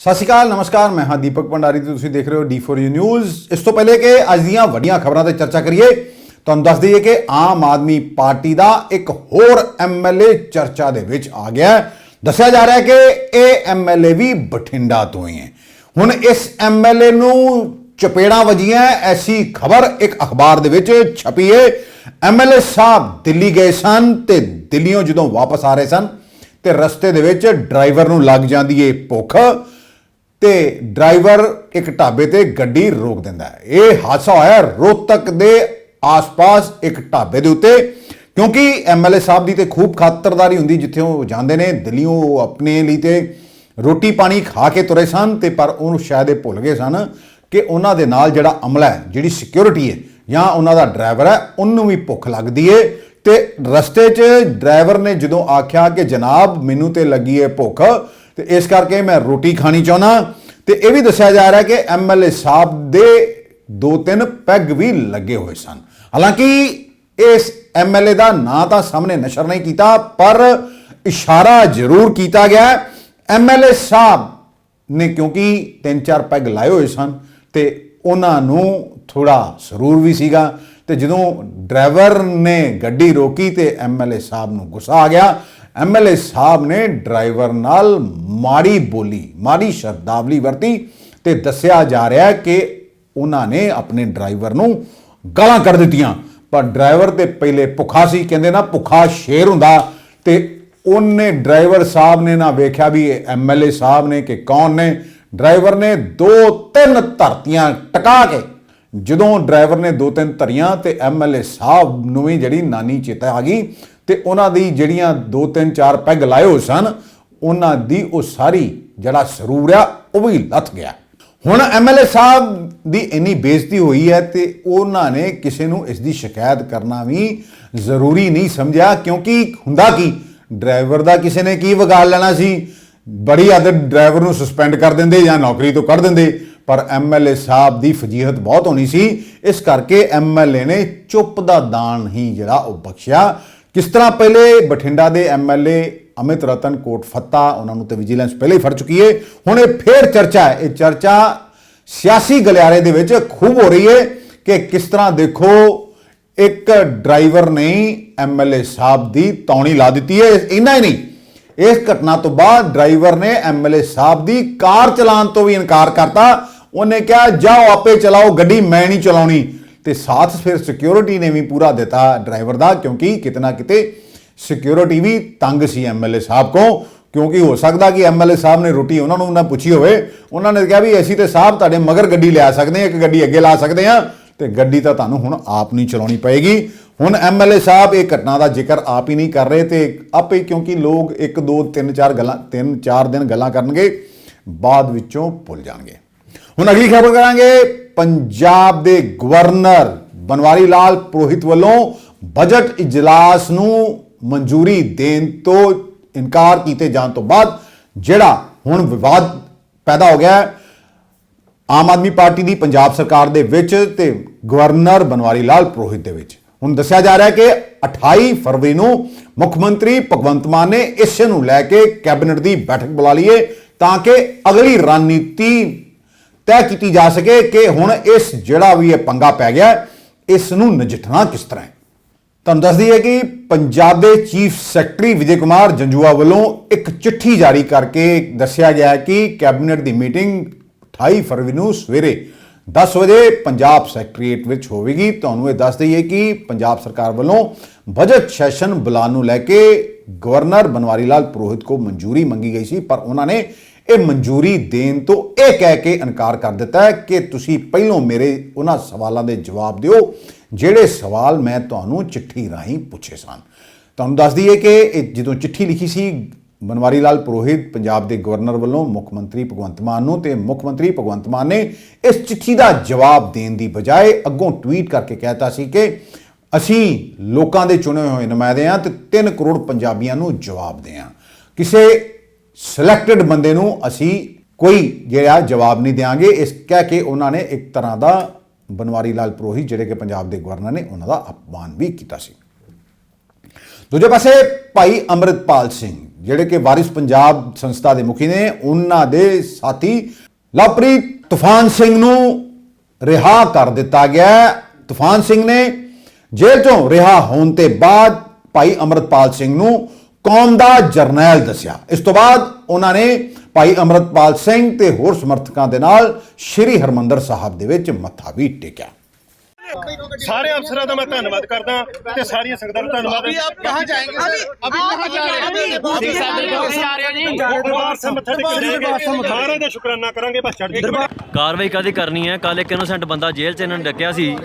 ਸਤਿ ਸ਼੍ਰੀ ਅਕਾਲ, ਨਮਸਕਾਰ, ਮੈਂ ਹਾਂ ਦੀਪਕ ਭੰਡਾਰੀ ਤੇ ਤੁਸੀਂ ਦੇਖ ਰਹੇ ਹੋ D4U ਨਿਊਜ਼ ਇਸ ਤੋਂ ਪਹਿਲੇ ਕਿ ਅੱਜ ਦੀਆਂ ਵੱਡੀਆਂ ਖਬਰਾਂ ਤੇ ਚਰਚਾ ਕਰੀਏ, ਤੁਹਾਨੂੰ ਦੱਸ ਦਈਏ ਕਿ ਆਮ ਆਦਮੀ ਪਾਰਟੀ ਦਾ ਇੱਕ ਹੋਰ ਐਮਐਲਏ ਚਰਚਾ ਦੇ ਵਿੱਚ ਆ ਗਿਆ ਦੱਸਿਆ ਜਾ ਰਿਹਾ ਹੈ ਕਿ ਇਹ ਐਮਐਲਏ ਵੀ ਬਠਿੰਡਾ ਤੋਂ ਹੀ ਹੈ। ਹੁਣ ਇਸ ਐਮਐਲਏ ਨੂੰ ਚਪੇੜਾਂ ਵਜੀਆਂ ਐਸੀ ਖਬਰ ਇੱਕ ਅਖਬਾਰ ਦੇ ਵਿੱਚ ਛਪੀ ਹੈ। ਐਮਐਲਏ ਸਾਹਿਬ ਦਿੱਲੀ ਗਏ ਸਨ ਤੇ ਦਿੱਲੀੋਂ ਜਦੋਂ ਵਾਪਸ ਆ ਰਹੇ ਸਨ ਤੇ ਰਸਤੇ ਦੇ ਵਿੱਚ ਡਰਾਈਵਰ ਨੂੰ ਲੱਗ ਜਾਂਦੀ ਏ ਭੁੱਖ। ਤੇ ਡਰਾਈਵਰ ਇੱਕ ਢਾਬੇ ਤੇ ਗੱਡੀ ਰੋਕ ਦਿੰਦਾ ਹੈ। ਇਹ ਹਾਦਸਾ ਹੋਇਆ ਰੋਹਤਕ ਦੇ ਆਸ-ਪਾਸ ਇੱਕ ਢਾਬੇ ਦੇ ਉੱਤੇ, ਕਿਉਂਕਿ ਐਮਐਲਏ ਸਾਹਿਬ ਦੀ ਤੇ ਖੂਬ ਖਾਤਰਦਾਰੀ ਹੁੰਦੀ ਜਿੱਥੇ ਉਹ ਜਾਂਦੇ ਨੇ, ਦਿੱਲੀੋਂ ਉਹ ਆਪਣੇ ਲਈ ਤੇ ਰੋਟੀ ਪਾਣੀ ਖਾ ਕੇ ਤੁਰੇ ਸਨ ਤੇ ਪਰ ਉਹਨੂੰ ਸ਼ਾਇਦ ਇਹ ਭੁੱਲ ਗਏ ਸਨ ਕਿ ਉਹਨਾਂ ਦੇ ਨਾਲ ਜਿਹੜਾ ਅਮਲਾ ਹੈ, ਜਿਹੜੀ ਸਿਕਿਉਰਿਟੀ ਹੈ, ਜਾਂ ਉਹਨਾਂ ਦਾ ਡਰਾਈਵਰ ਹੈ, ਉਹਨੂੰ ਵੀ ਭੁੱਖ ਲੱਗਦੀ ਏ। ਤੇ ਰਸਤੇ 'ਚ ਡਰਾਈਵਰ ਨੇ ਜਦੋਂ ਆਖਿਆ ਕਿ ਜਨਾਬ, ਮੈਨੂੰ ਤੇ ਲੱਗੀ ਏ ਭੁੱਖ ਤੇ ਇਸ ਕਰਕੇ ਮੈਂ ਰੋਟੀ ਖਾਣੀ ਚਾਹੁੰਦਾ ਤੇ ਇਹ ਵੀ ਦੱਸਿਆ ਜਾ ਰਿਹਾ ਕਿ ਐਮਐਲਏ ਸਾਹਿਬ ਦੇ ਦੋ ਤਿੰਨ ਪੈਗ ਵੀ ਲੱਗੇ ਹੋਏ ਸਨ। ਹਾਲਾਂਕਿ ਇਸ ਐਮਐਲਏ ਦਾ ਨਾਂ ਤਾਂ ਸਾਹਮਣੇ ਨਸ਼ਰ ਨਹੀਂ ਕੀਤਾ, ਪਰ ਇਸ਼ਾਰਾ ਜ਼ਰੂਰ ਕੀਤਾ ਗਿਆ। ਐਮਐਲਏ ਸਾਹਿਬ ਨੇ ਕਿਉਂਕਿ ਤਿੰਨ ਚਾਰ ਪੈਗ ਲਾਏ ਹੋਏ ਸਨ ਤੇ ਉਹਨਾਂ ਨੂੰ ਥੋੜਾ ਸਰੂਰ ਵੀ ਸੀਗਾ। ਤੇ ਜਦੋਂ ਡਰਾਈਵਰ ਨੇ ਗੱਡੀ ਰੋਕੀ ਤੇ ਐਮਐਲਏ ਸਾਹਿਬ ਨੂੰ ਗੁੱਸਾ ਆ ਗਿਆ ਐਮਐਲਏ ਸਾਹਿਬ ਨੇ ਡਰਾਈਵਰ ਨਾਲ ਮਾੜੀ ਬੋਲੀ, ਮਾੜੀ ਸ਼ਬਦਾਵਲੀ ਵਰਤੀ ਤੇ ਦੱਸਿਆ ਜਾ ਰਿਹਾ ਕਿ ਉਹਨਾਂ ਨੇ ਆਪਣੇ ਡਰਾਈਵਰ ਨੂੰ ਗਾਲਾਂ ਕੱਢ ਦਿੱਤੀਆਂ। ਪਰ ਡਰਾਈਵਰ ਤੇ ਪਹਿਲੇ ਭੁੱਖਾ ਸੀ, ਕਹਿੰਦੇ ਨਾ ਭੁੱਖਾ ਸ਼ੇਰ ਹੁੰਦਾ ਤੇ ਉਹਨੇ ਡਰਾਈਵਰ ਸਾਹਿਬ ਨੇ ਨਾ ਵੇਖਿਆ ਵੀ ਇਹ ਐਮਐਲਏ ਸਾਹਿਬ ਨੇ ਕਿ ਕੌਣ ਨੇ। ਡਰਾਈਵਰ ਨੇ ਦੋ ਤਿੰਨ ਧਰਤੀਆਂ ਟਕਾ ਕੇ ਜਦੋਂ ਡਰਾਈਵਰ ਨੇ ਦੋ ਤਿੰਨ ਧਰੀਆਂ ਤੇ ਐਮਐਲਏ ਸਾਹਿਬ ਨੂੰ ਵੀ ਜਿਹੜੀ ਨਾਨੀ ਚੇਤਾ ਆ ਗਈ ਤੇ ਉਹਨਾਂ ਦੀ ਜਿਹੜੀਆਂ ਦੋ ਤਿੰਨ ਚਾਰ ਪੈਗ ਲਾਏ ਹੋਏ ਸਨ, ਉਹਨਾਂ ਦੀ ਉਹ ਸਾਰੀ ਜਿਹੜਾ ਸਰੂਰ ਆ, ਉਹ ਵੀ ਲੱਥ ਗਿਆ। ਹੁਣ ਐਮਐਲਏ ਸਾਹਿਬ ਦੀ ਇੰਨੀ ਬੇਇੱਜ਼ਤੀ ਹੋਈ ਹੈ ਤੇ ਉਹਨਾਂ ਨੇ ਕਿਸੇ ਨੂੰ ਇਸ ਦੀ ਸ਼ਿਕਾਇਤ ਕਰਨਾ ਵੀ ਜ਼ਰੂਰੀ ਨਹੀਂ ਸਮਝਿਆ, ਕਿਉਂਕਿ ਹੁੰਦਾ ਕੀ, ਡਰਾਈਵਰ ਦਾ ਕਿਸੇ ਨੇ ਕੀ ਵਿਗਾੜ ਲੈਣਾ ਸੀ? ਬੜੀ ਆਦਤ ਡਰਾਈਵਰ ਨੂੰ ਸਸਪੈਂਡ ਕਰ ਦਿੰਦੇ ਜਾਂ ਨੌਕਰੀ ਤੋਂ ਕੱਢ ਦਿੰਦੇ, ਪਰ ਐਮਐਲਏ ਸਾਹਿਬ ਦੀ ਫਜੀਹਤ ਬਹੁਤ ਹੋਣੀ ਸੀ। ਇਸ ਕਰਕੇ ਐਮਐਲਏ ਨੇ ਚੁੱਪ ਦਾ ਦਾਨ ਹੀ ਜਿਹੜਾ ਉਹ ਬਖਸ਼ਿਆ। ਕਿਸ ਤਰ੍ਹਾਂ ਪਹਿਲੇ ਬਠਿੰਡਾ ਦੇ ਐਮਐਲਏ ਅਮਿਤ ਰਤਨ, ਕੋਟ ਫੱਤਾ, ਉਹਨਾਂ ਨੂੰ ਤੇ ਵਿਜੀਲੈਂਸ ਪਹਿਲੇ ਹੀ ਫੜ ਚੁੱਕੀ ਹੈ ਹੁਣ ਇਹ ਫੇਰ ਚਰਚਾ ਹੈ। ਇਹ ਚਰਚਾ ਸਿਆਸੀ ਗਲਿਆਰੇ ਦੇ ਵਿੱਚ ਖੂਬ ਹੋ ਰਹੀ ਹੈ ਕਿ ਕਿਸ ਤਰ੍ਹਾਂ ਦੇਖੋ, ਇੱਕ ਡਰਾਈਵਰ ਨੇ ਐਮਐਲਏ ਸਾਹਿਬ ਦੀ ਤੌਣੀ ਲਾ ਦਿੱਤੀ ਹੈ ਇੰਨਾ ਹੀ ਨਹੀਂ। ਇਸ ਘਟਨਾ ਤੋਂ ਬਾਅਦ ਡਰਾਈਵਰ ਨੇ ਐਮਐਲਏ ਸਾਹਿਬ ਦੀ ਕਾਰ ਚਲਾਉਣ ਤੋਂ ਵੀ ਇਨਕਾਰ ਕਰਤਾ। ਉਹਨੇ ਕਿਹਾ, ਜਾਓ, ਆਪੇ ਚਲਾਓ, ਗੱਡੀ ਮੈਂ ਨਹੀਂ ਚਲਾਉਣੀ। ਤੇ ਸਾਥ ਫਿਰ ਸਿਕਿਉਰਿਟੀ ਨੇ ਵੀ ਪੂਰਾ ਦਿੱਤਾ ਡਰਾਈਵਰ ਦਾ, ਕਿਉਂਕਿ ਕਿਤਨਾ ਕਿਤੇ ਸਿਕਿਉਰਿਟੀ ਵੀ ਤੰਗ ਸੀ ਐਮਐਲਏ ਸਾਹਿਬ ਕੋ ਕਿਉਂਕਿ ਹੋ ਸਕਦਾ ਕਿ ਐਮਐਲਏ ਸਾਹਿਬ ਨੇ ਰੋਟੀ ਉਹਨਾਂ ਨੂੰ ਨਾ ਪੁੱਛੀ ਹੋਵੇ। ਉਹਨਾਂ ਨੇ ਕਿਹਾ ਵੀ ਅਸੀਂ ਤੇ ਸਾਹਿਬ ਤੁਹਾਡੇ ਮਗਰ ਗੱਡੀ ਲਿਆ ਸਕਦੇ ਹਾਂ, ਇੱਕ ਗੱਡੀ ਅੱਗੇ ਲਾ ਸਕਦੇ ਹਾਂ, ਤੇ ਗੱਡੀ ਤਾਂ ਤੁਹਾਨੂੰ ਹੁਣ ਆਪ ਨਹੀਂ ਚਲਾਉਣੀ ਪਏਗੀ। ਹੁਣ ਐਮਐਲਏ ਸਾਹਿਬ ਇਹ ਘਟਨਾ ਦਾ ਜ਼ਿਕਰ ਆਪ ਹੀ ਨਹੀਂ ਕਰ ਰਹੇ ਤੇ ਆਪੇ ਕਿਉਂਕਿ ਲੋਕ 1 2 3 4 ਗੱਲਾਂ 3 4 ਦਿਨ ਗੱਲਾਂ ਕਰਨਗੇ, ਬਾਅਦ ਵਿੱਚੋਂ ਭੁੱਲ ਜਾਣਗੇ। ਹੁਣ ਅਗਲੀ ਖਬਰ ਕਰਾਂਗੇ। ਪੰਜਾਬ ਦੇ ਗਵਰਨਰ ਬਨਵਾਰੀ ਲਾਲ ਪੁਰੋਹਿਤ ਵੱਲੋਂ ਬਜਟ ਇਜਲਾਸ ਨੂੰ ਮਨਜ਼ੂਰੀ ਦੇਣ ਤੋਂ ਇਨਕਾਰ ਕੀਤੇ ਜਾਣ ਤੋਂ ਬਾਅਦ ਜਿਹੜਾ ਹੁਣ ਵਿਵਾਦ ਪੈਦਾ ਹੋ ਗਿਆ ਹੈ, ਆਮ ਆਦਮੀ ਪਾਰਟੀ ਦੀ ਪੰਜਾਬ ਸਰਕਾਰ ਦੇ ਵਿੱਚ ਤੇ ਗਵਰਨਰ ਬਨਵਾਰੀ ਲਾਲ ਪੁਰੋਹਿਤ ਦੇ ਵਿੱਚ। ਹੁਣ ਦੱਸਿਆ ਜਾ ਰਿਹਾ ਹੈ ਕਿ 28 ਫਰਵਰੀ ਨੂੰ ਮੁੱਖ ਮੰਤਰੀ ਭਗਵੰਤ ਮਾਨ ਨੇ ਇਸ ਨੂੰ ਲੈ ਕੇ ਕੈਬਨਿਟ ਦੀ ਬੈਠਕ ਬੁਲਾ ਲਈ ਹੈ ਤਾਂ ਕਿ ਅਗਲੀ ਰਣਨੀਤੀ ਤੈਅ ਕੀਤੀ ਜਾ ਸਕੇ ਕਿ ਹੁਣ ਇਸ ਜਿਹੜਾ ਵੀ ਇਹ ਪੰਗਾ ਪੈ ਗਿਆ, ਇਸ ਨੂੰ ਨਜਿੱਠਣਾ ਕਿਸ ਤਰ੍ਹਾਂ ਹੈ? ਤੁਹਾਨੂੰ ਦੱਸ ਦਈਏ ਕਿ ਪੰਜਾਬ ਦੇ ਚੀਫ ਸੈਕਟਰੀ ਵਿਜੇ ਕੁਮਾਰ ਜੰਜੂਆ ਵੱਲੋਂ ਇੱਕ ਚਿੱਠੀ ਜਾਰੀ ਕਰਕੇ ਦੱਸਿਆ ਗਿਆ ਕਿ ਕੈਬਨਿਟ ਦੀ ਮੀਟਿੰਗ 28 ਫਰਵਰੀ ਨੂੰ ਸਵੇਰੇ 10 ਵਜੇ ਪੰਜਾਬ ਸੈਕਟਰੀਏਟ ਵਿੱਚ ਹੋਵੇਗੀ। ਤੁਹਾਨੂੰ ਇਹ ਦੱਸ ਦਈਏ ਕਿ ਪੰਜਾਬ ਸਰਕਾਰ ਵੱਲੋਂ ਬਜਟ ਸੈਸ਼ਨ ਬੁਲਾਉਣ ਨੂੰ ਲੈ ਕੇ ਗਵਰਨਰ ਬਨਵਾਰੀ ਲਾਲ ਪੁਰੋਹਿਤ ਕੋ ਮਨਜ਼ੂਰੀ ਮੰਗੀ ਗਈ ਸੀ, ਪਰ ਉਹਨਾਂ ਨੇ ਇਹ ਮਨਜ਼ੂਰੀ ਦੇਣ ਤੋਂ ਇਹ ਕਹਿ ਕੇ ਇਨਕਾਰ ਕਰ ਦਿੱਤਾ ਹੈ ਕਿ ਤੁਸੀਂ ਪਹਿਲੋਂ ਮੇਰੇ ਉਹਨਾਂ ਸਵਾਲਾਂ ਦੇ ਜਵਾਬ ਦਿਓ, ਜਿਹੜੇ ਸਵਾਲ ਮੈਂ ਤੁਹਾਨੂੰ ਚਿੱਠੀ ਰਾਹੀਂ ਪੁੱਛੇ ਸਨ। ਤੁਹਾਨੂੰ ਦੱਸ ਦਈਏ ਕਿ ਇਹ ਜਦੋਂ ਚਿੱਠੀ ਲਿਖੀ ਸੀ ਬਨਵਾਰੀ ਲਾਲ ਪੁਰੋਹਿਤ ਪੰਜਾਬ ਦੇ ਗਵਰਨਰ ਵੱਲੋਂ ਮੁੱਖ ਮੰਤਰੀ ਭਗਵੰਤ ਮਾਨ ਨੂੰ ਤੇ ਮੁੱਖ ਮੰਤਰੀ ਭਗਵੰਤ ਮਾਨ ਨੇ ਇਸ ਚਿੱਠੀ ਦਾ ਜਵਾਬ ਦੇਣ ਦੀ ਬਜਾਏ ਅੱਗੋਂ ਟਵੀਟ ਕਰਕੇ ਕਹਿਤਾ ਸੀ ਕਿ ਅਸੀਂ ਲੋਕਾਂ ਦੇ ਚੁਣੇ ਹੋਏ ਨੁਮਾਇੰਦੇ ਹਾਂ ਤੇ 3 ਕਰੋੜ ਪੰਜਾਬੀਆਂ ਨੂੰ ਜਵਾਬ ਦੇ ਹਾਂ। ਕਿਸੇ ਸਿਲੈਕਟਡ ਬੰਦੇ ਨੂੰ ਅਸੀਂ ਕੋਈ ਜਿਹੜਾ ਜਵਾਬ ਨਹੀਂ ਦੇਾਂਗੇ ਇਸ ਕਹਿ ਕੇ ਉਹਨਾਂ ਨੇ ਇੱਕ ਤਰ੍ਹਾਂ ਦਾ ਬਨਵਾਰੀ ਲਾਲ ਪ੍ਰੋਹੀ ਜਿਹੜੇ ਕਿ ਪੰਜਾਬ ਦੇ ਗਵਰਨਰ ਨੇ, ਉਹਨਾਂ ਦਾ ਅਪਮਾਨ ਵੀ ਕੀਤਾ ਸੀ। ਦੂਜੇ ਪਾਸੇ ਭਾਈ ਅੰਮ੍ਰਿਤਪਾਲ ਸਿੰਘ ਜਿਹੜੇ ਕਿ ਵਾਰਿਸ ਪੰਜਾਬ ਸੰਸਥਾ ਦੇ ਮੁਖੀ ਨੇ, ਉਹਨਾਂ ਦੇ ਸਾਥੀ ਲਵਪ੍ਰੀਤ ਤੂਫਾਨ ਸਿੰਘ ਨੂੰ ਰਿਹਾ ਕਰ ਦਿੱਤਾ ਗਿਆ ਤੂਫਾਨ ਸਿੰਘ ਨੇ ਜੇਲ੍ਹ ਤੋਂ ਰਿਹਾ ਹੋਣ ਤੇ ਬਾਅਦ ਭਾਈ ਅਮਰਤਪਾਲ ਸਿੰਘ ਨੂੰ ਕੌਮ ਦਾ ਜਰਨੈਲ ਦੱਸਿਆ। ਇਸ ਤੋਂ ਬਾਅਦ ਉਹਨਾਂ ਨੇ ਭਾਈ ਅਮਰਤਪਾਲ ਸਿੰਘ ਤੇ ਹੋਰ ਸਮਰਥਕਾਂ ਦੇ ਨਾਲ ਸ਼੍ਰੀ ਹਰਮੰਦਰ ਸਾਹਿਬ ਦੇ ਵਿੱਚ ਮੱਥਾ ਵੀ ਟੇਕਿਆ। ਸਾਰੇ ਅਫਸਰਾਂ ਦਾ ਮੈਂ ਧੰਨਵਾਦ ਕਰਦਾ ਤੇ ਸਾਰੀਆਂ ਸੰਗਤਾਂ ਦਾ ਧੰਨਵਾਦ। ਅਭੀ ਆਪ ਕਹਾਂ ਜਾਏਂਗੇ? ਅਭੀ ਕਹਾਂ ਜਾਏਂਗੇ? ਅਭੀ ਸਾਡੇ ਕੋਲ ਆ ਰਹੇ ਜੀ ਦਰਬਾਰ ਸਮਥਾ ਦੇ ਕਿਲੇ ਦਾ ਸ਼ੁਕਰਾਨਾ ਕਰਾਂਗੇ ਬਸ ਛੱਡ ਦੇ ਕਾਰਵਾਈ ਕਾਦੀ ਕਰਨੀ ਹੈ? ਕੱਲ ਇੱਕ ਇਨੋਸੈਂਟ ਬੰਦਾ ਜੇਲ੍ਹ 'ਚ ਇਹਨਾਂ ਨੇ ਡੱਕਿਆ ਸੀ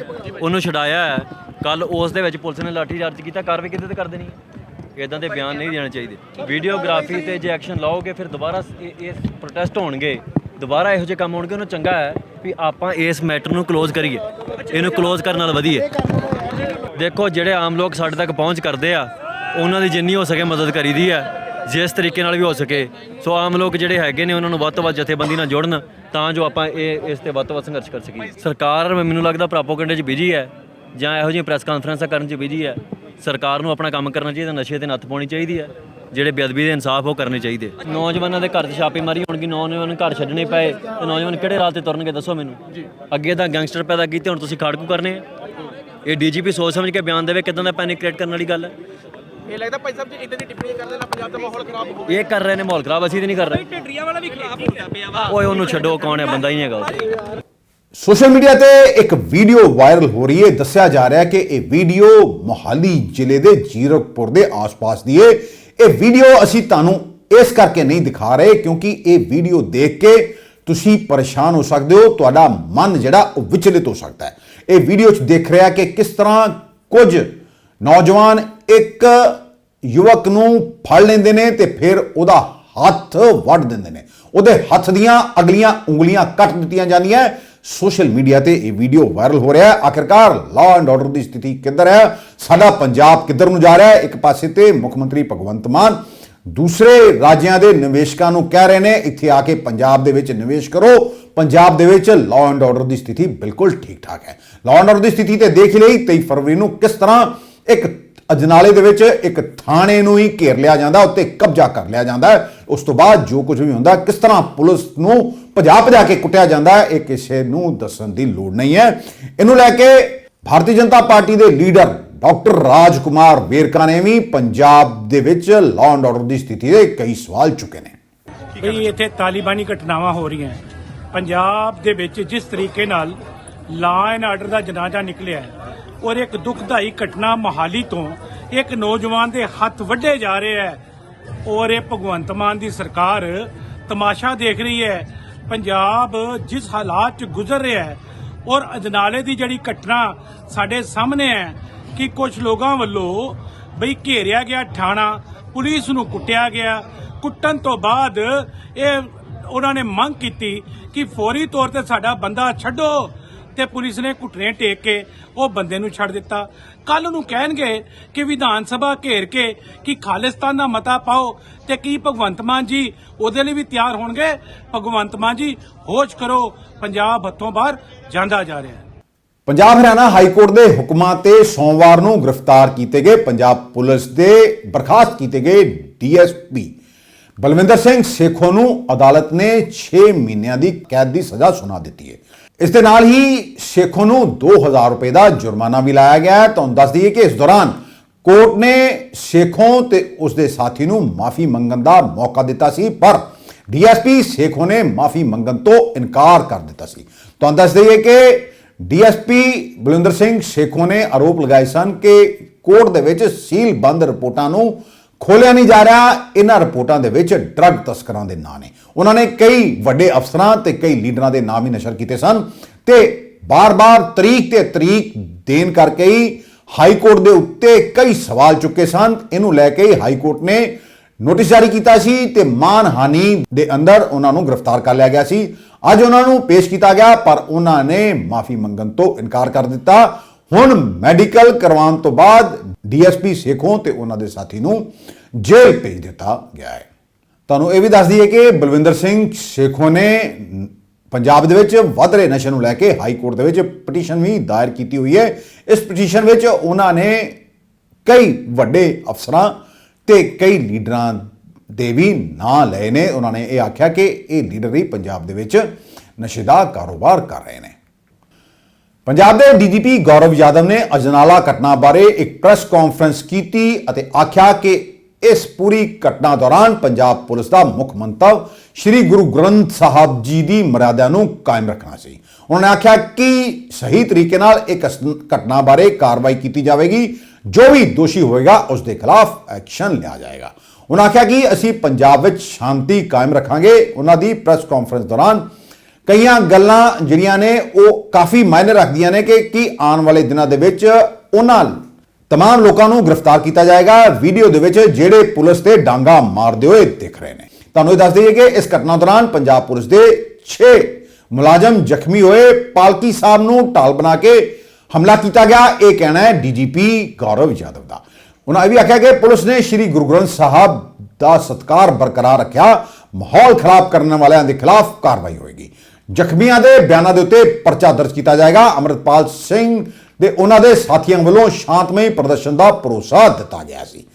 ਉਹਨੂੰ ਛਡਾਇਆ ਕੱਲ ਉਸ ਦੇ ਵਿੱਚ ਪੁਲਿਸ ਨੇ ਲਾਠੀ ਚਾਰਜ ਕੀਤਾ। ਕਾਰਵਾਈ ਕਿਤੇ ਤੇ ਕਰ ਦੇਣੀ ਹੈ? ਇਦਾਂ ਦੇ ਬਿਆਨ ਨਹੀਂ ਦੇਣੇ ਚਾਹੀਦੇ। ਵੀਡੀਓਗ੍ਰਾਫੀ ਤੇ ਜੇ ਐਕਸ਼ਨ ਲਾਓਗੇ, ਫਿਰ ਦੁਬਾਰਾ ਇਹ- ਇਹ ਪ੍ਰੋਟੈਸਟ ਹੋਣਗੇ। ਦੁਬਾਰਾ ਇਹੋ ਜਿਹੇ ਕੰਮ ਹੋਣਗੇ, ਉਹਨੂੰ ਚੰਗਾ ਹੈ ਵੀ ਆਪਾਂ ਇਸ ਮੈਟਰ ਨੂੰ ਕਲੋਜ਼ ਕਰੀਏ। ਇਹਨੂੰ ਕਲੋਜ਼ ਕਰਨ ਨਾਲ ਵਧੀਏ। ਦੇਖੋ, ਜਿਹੜੇ ਆਮ ਲੋਕ ਸਾਡੇ ਤੱਕ ਪਹੁੰਚ ਕਰਦੇ ਆ, ਉਹਨਾਂ ਦੀ ਜਿੰਨੀ ਹੋ ਸਕੇ ਮਦਦ ਕਰੀਦੀ ਹੈ, ਜਿਸ ਤਰੀਕੇ ਨਾਲ ਵੀ ਹੋ ਸਕੇ। ਸੋ ਆਮ ਲੋਕ ਜਿਹੜੇ ਹੈਗੇ ਨੇ, ਉਹਨਾਂ ਨੂੰ ਵੱਧ ਤੋਂ ਵੱਧ ਜਥੇਬੰਦੀ ਨਾਲ ਜੋੜਨ, ਤਾਂ ਜੋ ਆਪਾਂ ਇਹ ਇਸ ਤੇ ਵੱਧ ਤੋਂ ਵੱਧ ਸੰਘਰਸ਼ ਕਰ ਸਕੀਏ। ਸਰਕਾਰ, ਮੈਨੂੰ ਲੱਗਦਾ ਪ੍ਰੋਪੋਗੈਂਡੇ 'ਚ ਬਿਜ਼ੀ ਹੈ, ਜਾਂ ਇਹੋ ਜਿਹੀਆਂ ਪ੍ਰੈਸ ਕਾਨਫਰੰਸਾਂ ਕਰਨ 'ਚ ਬਿਜ਼ੀ ਹੈ। ਸਰਕਾਰ ਨੂੰ ਆਪਣਾ ਕੰਮ ਕਰਨਾ ਚਾਹੀਦਾ ਨਸ਼ੇ ਤੇ ਨੱਥ ਪਾਉਣੀ ਚਾਹੀਦੀ ਹੈ। ਜਿਹੜੇ ਬੇਅਦਬੀ ਦੇ ਇਨਸਾਫ ਉਹ ਕਰਨੇ ਚਾਹੀਦੇ। ਨੌਜਵਾਨਾਂ ਦੇ ਘਰ 'ਚ ਛਾਪੇਮਾਰੀ ਹੋਣਗੀ ਨੌਜਵਾਨ ਘਰ ਛੱਡਣੇ ਪਏ ਤੇ ਨੌਜਵਾਨ ਕਿਹੜੇ ਰਾਹ ਤੇ ਤੁਰਨਗੇ ਦੱਸੋ ਮੈਨੂੰ? ਅੱਗੇ ਤਾਂ ਗੈਂਗਸਟਰ ਪੈਦਾ ਕੀਤੇ ਹੁਣ ਤੁਸੀਂ ਖਾੜਕੂ ਕਰਨੇ ਆ। ਇਹ ਡੀਜੀਪੀ ਸੋਚ ਸਮਝ ਕੇ ਬਿਆਨ ਦੇਵੇ ਕਿਦਾਂ ਦਾ ਪੈਨਿਕ ਕ੍ਰੀਏਟ ਕਰਨ ਵਾਲੀ ਗੱਲ ਹੈ। ਇਹ ਲੱਗਦਾ ਭਾਈ ਸਾਹਿਬ ਜੀ ਇਦਾਂ ਦੀ ਟਿੱਪਣੀ ਕਰ ਦੇਣਾ ਪੰਜਾਬ ਦਾ ਮਾਹੌਲ ਖਰਾਬ ਹੋ ਇਹ ਕਰ ਰਹੇ ਨੇ ਮਾਹੌਲ ਖਰਾਬ ਅਸੀਂ ਤੇ ਨਹੀਂ ਕਰ ਰਹੇ। ਢਿੱਡਰੀਆਂ ਵਾਲਾ ਵੀ ਖਿਲਾਫ ਹੁੰਦਾ ਪਿਆ ਵਾ। ਓਏ ਉਹਨੂੰ ਛੱਡੋ ਕੌਣ ਹੈ ਬੰਦਾ ਹੀ ਨਹੀਂ ਹੈਗਾ ਉਹ। ਸੋਸ਼ਲ ਮੀਡੀਆ ਤੇ ਇੱਕ ਵੀਡੀਓ ਵਾਇਰਲ ਹੋ ਰਹੀ ਹੈ। ਦੱਸਿਆ ਜਾ ਰਿਹਾ ਹੈ ਕਿ ਇਹ ਵੀਡੀਓ ਮੋਹਾਲੀ ਜ਼ਿਲ੍ਹੇ ਦੇ ਜੀਰਕਪੁਰ ਦੇ ਆਸ-ਪਾਸ ਦੀ ਹੈ। ਇਹ ਵੀਡੀਓ ਅਸੀਂ ਤੁਹਾਨੂੰ ਇਸ ਕਰਕੇ ਨਹੀਂ ਦਿਖਾ ਰਹੇ ਕਿਉਂਕਿ ਇਹ ਵੀਡੀਓ ਦੇਖ ਕੇ ਤੁਸੀਂ ਪਰੇਸ਼ਾਨ ਹੋ ਸਕਦੇ ਹੋ। ਤੁਹਾਡਾ ਮਨ ਜਿਹੜਾ ਉਹ ਵਿਚਲਿਤ ਹੋ ਸਕਦਾ ਹੈ। ਇਹ ਵੀਡੀਓ 'ਚ ਦੇਖ ਰਿਹਾ ਕਿ ਕਿਸ ਤਰ੍ਹਾਂ ਕੁਝ ਨੌਜਵਾਨ ਇੱਕ ਯੁਵਕ ਨੂੰ ਫੜ ਲੈਂਦੇ ਨੇ ਤੇ ਫਿਰ ਉਹਦਾ ਹੱਥ ਵੱਢ ਦਿੰਦੇ ਨੇ। ਉਹਦੇ ਹੱਥ ਦੀਆਂ ਅਗਲੀਆਂ ਉਂਗਲੀਆਂ ਕੱਟ ਦਿੱਤੀਆਂ ਜਾਂਦੀਆਂ। ਸੋਸ਼ਲ ਮੀਡੀਆ ਤੇ ਇਹ ਵੀਡੀਓ ਵਾਇਰਲ ਹੋ ਰਿਹਾ ਹੈ। ਆਖਿਰਕਾਰ ਲਾਅ ਐਂਡ ਆਰਡਰ ਦੀ ਸਥਿਤੀ ਕਿੱਧਰ ਹੈ? ਸਾਡਾ ਪੰਜਾਬ ਕਿੱਧਰ ਨੂੰ ਜਾ ਰਿਹਾ ਹੈ? ਇੱਕ ਪਾਸੇ ਤੇ ਮੁੱਖ ਮੰਤਰੀ ਭਗਵੰਤ ਮਾਨ, ਦੂਸਰੇ ਰਾਜਿਆਂ ਦੇ ਨਿਵੇਸ਼ਕਾਂ ਨੂੰ ਕਹਿ ਰਹੇ ਨੇ, ਇੱਥੇ ਆ ਕੇ ਪੰਜਾਬ ਦੇ ਵਿੱਚ ਨਿਵੇਸ਼ ਕਰੋ। ਪੰਜਾਬ ਦੇ ਵਿੱਚ ਲਾਅ ਐਂਡ ਆਰਡਰ ਦੀ ਸਥਿਤੀ ਬਿਲਕੁਲ ਠੀਕ ਠਾਕ ਹੈ। ਲਾਅ ਐਂਡ ਆਰਡਰ ਦੀ ਸਥਿਤੀ ਤੇ ਦੇਖ ਲਈ 23 ਫਰਵਰੀ ਨੂੰ ਕਿਸ ਤਰ੍ਹਾਂ ਇੱਕ ਅਜਨਾਲੇ ਦੇ ਵਿੱਚ ਇੱਕ ਥਾਣੇ ਨੂੰ ਹੀ ਘੇਰ ਲਿਆ ਜਾਂਦਾ, ਉੱਤੇ ਕਬਜ਼ਾ ਕਰ ਲਿਆ ਜਾਂਦਾ ਉਸ ਤੋਂ ਬਾਅਦ ਜੋ ਕੁਝ ਵੀ ਹੁੰਦਾ, ਕਿਸ ਤਰ੍ਹਾਂ ਪੁਲਿਸ ਨੂੰ ਭਜਾ ਭਜਾ ਕੇ ਕੁੱਟਿਆ ਜਾਂਦਾ ਇਹ ਕਿਸੇ ਨੂੰ ਦੱਸਣ ਦੀ ਲੋੜ ਨਹੀਂ ਹੈ। ਇਹਨੂੰ ਲੈ ਕੇ ਭਾਰਤੀ ਜਨਤਾ ਪਾਰਟੀ ਦੇ ਲੀਡਰ ਡਾਕਟਰ ਰਾਜਕੁਮਾਰ ਵੇਰਕਾ ਨੇ ਵੀ ਪੰਜਾਬ ਦੇ ਵਿੱਚ ਲਾਅ ਐਂਡ ਆਰਡਰ ਦੀ ਸਥਿਤੀ ਦੇ ਕਈ ਸਵਾਲ ਚੁੱਕੇ ਨੇ। ਵੀ ਇੱਥੇ ਤਾਲਿਬਾਨੀ ਘਟਨਾਵਾਂ ਹੋ ਰਹੀਆਂ ਪੰਜਾਬ ਦੇ ਵਿੱਚ ਜਿਸ ਤਰੀਕੇ ਨਾਲ ਲਾ ਐਂਡ ਆਰਡਰ ਦਾ ਜਨਾਜ਼ਾ ਨਿਕਲਿਆ ਹੈ ਔਰ ਇੱਕ ਦੁਖਦਾਈ ਘਟਨਾ ਮਹਾਲੀ ਤੋਂ ਇੱਕ ਨੌਜਵਾਨ ਦੇ ਹੱਥ ਵੱਢੇ ਜਾ ਰਹੇ ਹੈ ਔਰ ਇਹ ਭਗਵੰਤ ਮਾਨ ਦੀ ਸਰਕਾਰ ਤਮਾਸ਼ਾ ਦੇਖ ਰਹੀ ਹੈ ਪੰਜਾਬ ਜਿਸ ਹਾਲਾਤ 'ਚ ਗੁਜ਼ਰ ਰਿਹਾ ਹੈ ਔਰ ਅਜਨਾਲੇ ਦੀ ਜਿਹੜੀ ਘਟਨਾ ਸਾਡੇ ਸਾਹਮਣੇ ਹੈ ਕਿ ਕੁਝ ਲੋਕਾਂ ਵੱਲੋਂ ਬਈ ਘੇਰਿਆ ਗਿਆ ਥਾਣਾ, ਪੁਲਿਸ ਨੂੰ ਕੁੱਟਿਆ ਗਿਆ। ਕੁੱਟਣ ਤੋਂ ਬਾਅਦ ਇਹ ਉਹਨਾਂ ਨੇ ਮੰਗ ਕੀਤੀ ਕਿ ਫੌਰੀ ਤੌਰ ਤੇ ਸਾਡਾ ਬੰਦਾ ਛੱਡੋ। ਤੇ ਪੁਲਿਸ ਨੇ ਘੁੱਟਨੇ ਟੇਕ ਕੇ ਉਹ ਬੰਦੇ ਨੂੰ ਛੱਡ ਦਿੱਤਾ। ਕੱਲ ਨੂੰ ਕਹਿਣਗੇ ਕਿ ਵਿਧਾਨ ਸਭਾ ਘੇਰ ਕੇ ਕਿ ਖਾਲਿਸਤਾਨ ਦਾ ਮਤਾ ਪਾਓ ਤੇ ਕੀ ਭਗਵੰਤ ਮਾਨ ਜੀ ਉਹਦੇ ਲਈ ਵੀ ਤਿਆਰ ਹੋਣਗੇ? ਭਗਵੰਤ ਮਾਨ ਜੀ, ਹੋਸ਼ ਕਰੋ, ਪੰਜਾਬ ਹੱਥੋਂ ਬਾਹਰ ਜਾਂਦਾ ਜਾ ਰਿਹਾ ਹੈ। ਪੰਜਾਬ ਹਰਿਆਣਾ ਹਾਈ ਕੋਰਟ ਦੇ ਹੁਕਮਾਂ ਤੇ ਸੋਮਵਾਰ ਨੂੰ ਗ੍ਰਿਫਤਾਰ ਕੀਤੇ ਗਏ ਪੰਜਾਬ ਪੁਲਿਸ ਦੇ, ਬਰਖਾਸਤ ਕੀਤੇ ਗਏ ਡੀਐਸਪੀ ਬਲਵਿੰਦਰ ਸਿੰਘ ਸੇਖੋ ਨੂੰ ਅਦਾਲਤ ਨੇ 6 ਮਹੀਨਿਆਂ ਦੀ ਕੈਦ ਦੀ ਸਜ਼ਾ ਸੁਣਾ ਦਿੱਤੀ ਹੈ। ਇਸ ਦੇ ਨਾਲ ਹੀ ਸੇਖੋਂ ਨੂੰ 2000 ਰੁਪਏ ਦਾ ਜੁਰਮਾਨਾ ਵੀ ਲਾਇਆ ਗਿਆ ਹੈ। ਤੁਹਾਨੂੰ ਦੱਸ ਦਈਏ ਕਿ ਇਸ ਦੌਰਾਨ ਕੋਰਟ ਨੇ ਸੇਖੋਂ ਤੇ ਉਸ ਦੇ ਸਾਥੀ ਨੂੰ ਮਾਫੀ ਮੰਗਣ ਦਾ ਮੌਕਾ ਦਿੱਤਾ ਸੀ, ਪਰ ਡੀਐਸਪੀ ਸੇਖੋਂ ਨੇ ਮਾਫੀ ਮੰਗਣ ਤੋਂ ਇਨਕਾਰ ਕਰ ਦਿੱਤਾ ਸੀ। ਤੁਹਾਨੂੰ ਦੱਸ ਦਈਏ ਕਿ ਡੀਐਸਪੀ ਬਲਵਿੰਦਰ ਸਿੰਘ ਸੇਖੋਂ ਨੇ ਆਰੋਪ ਲਗਾਏ ਸਨ ਕਿ ਕੋਰਟ ਦੇ ਵਿੱਚ ਸੀਲ ਬੰਦ ਰਿਪੋਰਟਾਂ ਨੂੰ ਖੋਲਿਆ ਨਹੀਂ ਜਾ ਰਿਹਾ। ਇਹਨਾਂ ਰਿਪੋਰਟਾਂ ਦੇ ਵਿੱਚ ਡਰੱਗ ਤਸਕਰਾਂ ਦੇ ਨਾਂ ਨੇ। ਉਹਨਾਂ ਨੇ ਕਈ ਵੱਡੇ ਅਫਸਰਾਂ ਤੇ ਕਈ ਲੀਡਰਾਂ ਦੇ ਨਾਮ ਹੀ ਨਸ਼ਰ ਕੀਤੇ ਸਨ ਤੇ ਬਾਰ-ਬਾਰ ਤਰੀਕ ਤੇ ਤਰੀਕ ਦੇਣ ਕਰਕੇ ਹੀ ਹਾਈ ਕੋਰਟ ਦੇ ਉੱਤੇ ਕਈ ਸਵਾਲ ਚੁੱਕੇ ਸਨ। ਇਹਨੂੰ ਲੈ ਕੇ ਹਾਈ ਕੋਰਟ ਨੇ ਨੋਟਿਸ ਜਾਰੀ ਕੀਤਾ ਸੀ ਤੇ ਮਾਨਹਾਨੀ ਦੇ ਅੰਦਰ ਉਹਨਾਂ ਨੂੰ ਗ੍ਰਿਫਤਾਰ ਕਰ ਲਿਆ ਗਿਆ ਸੀ। ਅੱਜ ਉਹਨਾਂ ਨੂੰ ਪੇਸ਼ ਕੀਤਾ ਗਿਆ, ਪਰ ਉਹਨਾਂ ਨੇ ਮਾਫੀ ਮੰਗਣ ਤੋਂ ਇਨਕਾਰ ਕਰ ਦਿੱਤਾ। ਹੁਣ ਮੈਡੀਕਲ ਕਰਵਾਉਣ ਤੋਂ ਬਾਅਦ ਡੀਐਸਪੀ ਸੇਖੋਂ ਤੇ ਉਹਨਾਂ ਦੇ ਸਾਥੀ ਨੂੰ ਜੇਲ੍ਹ ਭੇਜ ਦਿੱਤਾ ਗਿਆ ਹੈ। ਤੁਹਾਨੂੰ ਇਹ ਵੀ ਦੱਸ ਦਈਏ ਕਿ ਬਲਵਿੰਦਰ ਸਿੰਘ ਸੇਖੋਂ ਨੇ ਪੰਜਾਬ ਦੇ ਵਿੱਚ ਵੱਧ ਰਹੇ ਨਸ਼ੇ ਨੂੰ ਲੈ ਕੇ ਹਾਈ ਕੋਰਟ ਦੇ ਵਿੱਚ ਪਟੀਸ਼ਨ ਵੀ ਦਾਇਰ ਕੀਤੀ ਹੋਈ ਹੈ। ਇਸ ਪਟੀਸ਼ਨ ਵਿੱਚ ਉਹਨਾਂ ਨੇ ਕਈ ਵੱਡੇ ਅਫਸਰਾਂ ਤੇ ਕਈ ਲੀਡਰਾਂ ਦੇ ਵੀ ਨਾਂ ਲਏ ਨੇ। ਉਹਨਾਂ ਨੇ ਇਹ ਆਖਿਆ ਕਿ ਇਹ ਲੀਡਰ ਹੀ ਪੰਜਾਬ ਦੇ ਵਿੱਚ ਨਸ਼ੇ ਦਾ ਕਾਰੋਬਾਰ ਕਰ ਰਹੇ ਨੇ। ਪੰਜਾਬ ਦੇ ਡੀਜੀਪੀ ਗੌਰਵ ਯਾਦਵ ਨੇ ਅਜਨਾਲਾ ਘਟਨਾ ਬਾਰੇ ਇੱਕ ਪ੍ਰੈਸ ਕਾਨਫਰੰਸ ਕੀਤੀ ਅਤੇ ਆਖਿਆ ਕਿ ਇਸ ਪੂਰੀ ਘਟਨਾ ਦੌਰਾਨ ਪੰਜਾਬ ਪੁਲਿਸ ਦਾ ਮੁੱਖ ਮੰਤਵ ਸ੍ਰੀ ਗੁਰੂ ਗ੍ਰੰਥ ਸਾਹਿਬ ਜੀ ਦੀ ਮਰਿਆਦਾ ਨੂੰ ਕਾਇਮ ਰੱਖਣਾ ਸੀ। ਉਹਨਾਂ ਨੇ ਆਖਿਆ ਕਿ ਸਹੀ ਤਰੀਕੇ ਨਾਲ ਇੱਕ ਅਸ- ਘਟਨਾ ਬਾਰੇ ਕਾਰਵਾਈ ਕੀਤੀ ਜਾਵੇਗੀ। ਜੋ ਵੀ ਦੋਸ਼ੀ ਹੋਵੇਗਾ, ਉਸ ਦੇ ਖਿਲਾਫ ਐਕਸ਼ਨ ਲਿਆ ਜਾਏਗਾ। ਉਹਨਾਂ ਆਖਿਆ ਕਿ ਅਸੀਂ ਪੰਜਾਬ ਵਿੱਚ ਸ਼ਾਂਤੀ ਕਾਇਮ ਰੱਖਾਂਗੇ। ਉਹਨਾਂ ਦੀ ਪ੍ਰੈਸ ਕਾਨਫਰੰਸ ਦੌਰਾਨ ਕਈਆਂ ਗੱਲਾਂ ਜਿਹੜੀਆਂ ਨੇ ਉਹ ਕਾਫੀ ਮਾਇਨੇ ਰੱਖਦੀਆਂ ਨੇ ਕਿ ਕੀ ਆਉਣ ਵਾਲੇ ਦਿਨਾਂ ਦੇ ਵਿੱਚ ਉਹਨਾਂ ਤਮਾਮ ਲੋਕਾਂ ਨੂੰ ਗ੍ਰਿਫਤਾਰ ਕੀਤਾ ਜਾਏਗਾ। ਵੀਡੀਓ ਦੇ ਵਿੱਚ ਜਿਹੜੇ ਪੁਲਿਸ ਤੇ ਡਾਂਗਾ ਮਾਰਦੇ ਹੋਏ ਦਿਖ ਰਹੇ ਨੇ। ਤੁਹਾਨੂੰ ਇਹ ਦੱਸ ਦਈਏ ਕਿ ਇਸ ਘਟਨਾ ਦੌਰਾਨ ਪੰਜਾਬ ਪੁਲਿਸ ਦੇ 6 ਮੁਲਾਜ਼ਮ ਜ਼ਖਮੀ ਹੋਏ। ਪਾਲਕੀ ਸਾਹਿਬ ਨੂੰ ਢਾਲ ਬਣਾ ਕੇ ਹਮਲਾ ਕੀਤਾ ਗਿਆ। ਇਹ ਕਹਿਣਾ ਹੈ ਡੀਜੀਪੀ ਗੌਰਵ ਯਾਦਵ ਦਾ। ਉਹਨਾਂ ਇਹ ਵੀ ਆਖਿਆ ਕਿ ਪੁਲਿਸ ਨੇ ਸ੍ਰੀ ਗੁਰੂ ਗ੍ਰੰਥ ਸਾਹਿਬ ਦਾ ਸਤਕਾਰ ਬਰਕਰਾਰ ਰੱਖਿਆ। ਮਾਹੌਲ ਖਰਾਬ ਕਰਨ ਵਾਲਿਆਂ ਦੇ ਖਿਲਾਫ ਕਾਰਵਾਈ ਹੋਏਗੀ। ਜ਼ਖਮੀਆਂ ਦੇ ਬਿਆਨਾਂ ਦੇ ਉੱਤੇ ਪਰਚਾ ਦਰਜ ਕੀਤਾ ਜਾਏਗਾ। ਅਮਰਿਤਪਾਲ ਸਿੰਘ ਦੇ ਉਹਨਾਂ ਦੇ ਸਾਥੀਆਂ ਵੱਲੋਂ ਸ਼ਾਂਤਮਈ ਪ੍ਰਦਰਸ਼ਨ ਦਾ ਭਰੋਸਾ ਦਿੱਤਾ ਗਿਆ ਸੀ।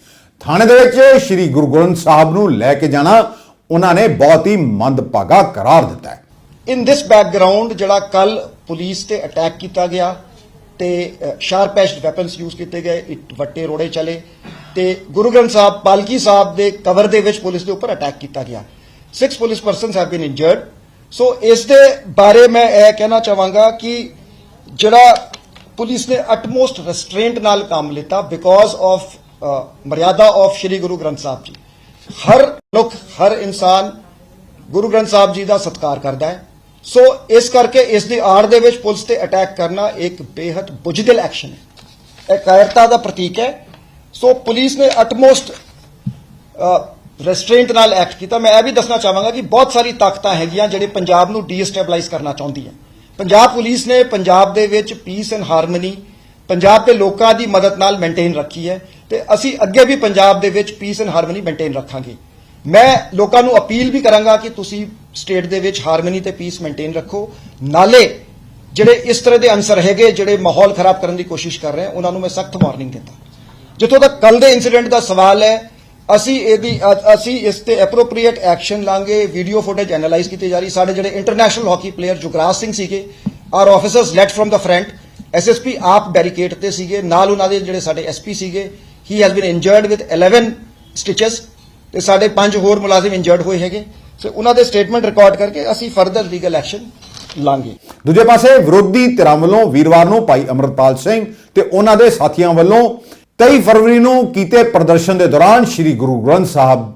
ਥਾਣੇ ਦੇ ਵਿੱਚ ਸ੍ਰੀ ਗੁਰੂ ਗ੍ਰੰਥ ਸਾਹਿਬ ਨੂੰ ਲੈ ਕੇ ਜਾਣਾ ਉਹਨਾਂ ਨੇ ਬਹੁਤ ਹੀ ਮੰਦਭਾਗਾ ਕਰਾਰ ਦਿੱਤਾ ਹੈ। ਇਨ ਦਿਸ ਬੈਕਗ੍ਰਾਉਂਡ ਜਿਹੜਾ ਕੱਲ ਪੁਲਿਸ ਤੇ ਅਟੈਕ ਕੀਤਾ ਗਿਆ ਤੇ ਸ਼ਾਰਪ ਐਜਡ ਵੈਪਨਸ ਯੂਜ਼ ਕੀਤੇ ਗਏ, ਇੱਟ ਵੱਟੇ ਰੋੜੇ ਚਲੇ ਤੇ ਗੁਰੂ ਗ੍ਰੰਥ ਸਾਹਿਬ, ਪਾਲਕੀ ਸਾਹਿਬ ਦੇ ਕਵਰ ਦੇ ਵਿੱਚ ਪੁਲਿਸ ਦੇ ਉੱਪਰ ਅਟੈਕ ਕੀਤਾ ਗਿਆ। 6 police persons have been injured so ਇਸ ਦੇ ਬਾਰੇ ਮੈਂ ਇਹ ਕਹਿਣਾ ਚਾਹਾਂਗਾ ਕਿ ਜਿਹੜਾ ਪੁਲਿਸ ਨੇ ਅਟਮੋਸਟ ਰੈਸਟ੍ਰੇਂਟ ਨਾਲ ਕੰਮ ਲਿੱਤਾ because of maryada of Shri Guru Granth Sahib ji. ਹਰ ਮਨੁੱਖ, ਹਰ ਇਨਸਾਨ ਗੁਰੂ ਗ੍ਰੰਥ ਸਾਹਿਬ ਜੀ ਦਾ ਸਤਿਕਾਰ ਕਰਦਾ ਹੈ। ਸੋ ਇਸ ਕਰਕੇ ਇਸ ਦੀ ਆੜ ਦੇ ਵਿੱਚ ਪੁਲਿਸ ਤੇ ਅਟੈਕ ਕਰਨਾ ਇੱਕ ਬੇहद ਬੁਜਦਿਲ ਐਕਸ਼ਨ ਹੈ। ਇਹ ਕਾਇਰਤਾ ਦਾ ਪ੍ਰਤੀਕ ਹੈ। ਸੋ ਪੁਲਿਸ ਨੇ ਅਟਮੋਸਟ ਰੈਸਟ੍ਰੇਂਟ ਨਾਲ ਐਕਟ ਕੀਤਾ, ਮੈਂ ਇਹ ਵੀ ਦੱਸਣਾ ਚਾਹਾਂਗਾ ਕਿ ਬਹੁਤ ਸਾਰੀ ਤਾਕਤਾਂ ਹੈਗੀਆਂ ਜਿਹੜੇ ਪੰਜਾਬ ਨੂੰ ਡੀਸਟੇਬਲਾਈਜ਼ ਕਰਨਾ ਚਾਹੁੰਦੀਆਂ ਪੰਜਾਬ ਪੁਲਿਸ ਨੇ ਪੰਜਾਬ ਦੇ ਵਿੱਚ ਪੀਸ ਐਂਡ ਹਾਰਮਨੀ ਪੰਜਾਬ ਦੇ ਲੋਕਾਂ ਦੀ ਮਦਦ ਨਾਲ ਮੇਨਟੇਨ ਰੱਖੀ ਹੈ ਤੇ ਅਸੀਂ ਅੱਗੇ ਵੀ ਪੰਜਾਬ ਦੇ ਵਿੱਚ ਪੀਸ ਐਂਡ ਹਾਰਮਨੀ ਮੇਨਟੇਨ ਰੱਖਾਂਗੇ। ਮੈਂ ਲੋਕਾਂ ਨੂੰ ਅਪੀਲ ਵੀ ਕਰਾਂਗਾ ਕਿ ਤੁਸੀਂ ਸਟੇਟ ਦੇ ਵਿੱਚ ਹਾਰਮਨੀ ਤੇ ਪੀਸ ਮੇਨਟੇਨ ਰੱਖੋ। ਨਾਲੇ ਜਿਹੜੇ ਇਸ ਤਰ੍ਹਾਂ ਦੇ ਅਨਸਰ ਹੈਗੇ, ਜਿਹੜੇ ਮਾਹੌਲ ਖਰਾਬ ਕਰਨ ਦੀ ਕੋਸ਼ਿਸ਼ ਕਰ ਰਹੇ ਹਨ ਉਹਨਾਂ ਨੂੰ ਮੈਂ ਸਖਤ ਵਾਰਨਿੰਗ ਦਿੰਦਾ। ਜਿੱਥੋਂ ਤੱਕ ਕੱਲ ਦੇ ਇਨਸੀਡੈਂਟ ਦਾ ਸਵਾਲ ਹੈ ਅਸੀਂ ਇਹਦੀ ਅਸੀਂ ਇਸ ਤੇ ਐਪਰੋਪ੍ਰੀਏਟ ਐਕਸ਼ਨ ਲਾਂਗੇ ਵੀਡੀਓ ਫੁਟੇਜ ਐਨਾਲਾਈਜ਼ ਕੀਤੀ ਜਾ ਰਹੀ। ਸਾਡੇ ਜਿਹੜੇ international hockey player Jugraj Singh ਸੀਗੇ our officers led from the front SSP ਆਪ ਬੈਰੀਕੇਡ ਤੇ ਸੀਗੇ, ਨਾਲ ਉਹਨਾਂ ਦੇ ਜਿਹੜੇ ਸਾਡੇ ਐਸਪੀ ਸੀਗੇ he has been injured with 11 stitches ਤੇ ਸਾਡੇ ਪੰਜ ਹੋਰ ਮੁਲਾਜ਼ਮ ਇੰਜਰਡ ਹੋਏ ਹੈਗੇ। ਸੋ ਉਹਨਾਂ ਦੇ ਸਟੇਟਮੈਂਟ ਰਿਕਾਰਡ ਕਰਕੇ ਅਸੀਂ ਫਰਦਰ ਲੀਗਲ ਐਕਸ਼ਨ ਲਾਂਗੇ। ਦੂਜੇ ਪਾਸੇ ਵਿਰੋਧੀ ਧਿਰਾਂ ਵੱਲੋਂ ਵੀਰਵਾਰ ਨੂੰ ਭਾਈ ਅਮਰਪਾਲ ਸਿੰਘ ਤੇ ਉਹਨਾਂ ਦੇ ਸਾਥੀਆਂ ਵੱਲੋਂ 23 ਫਰਵਰੀ ਨੂੰ ਕੀਤੇ ਪ੍ਰਦਰਸ਼ਨ ਦੇ ਦੌਰਾਨ ਸ੍ਰੀ ਗੁਰੂ ਗ੍ਰੰਥ ਸਾਹਿਬ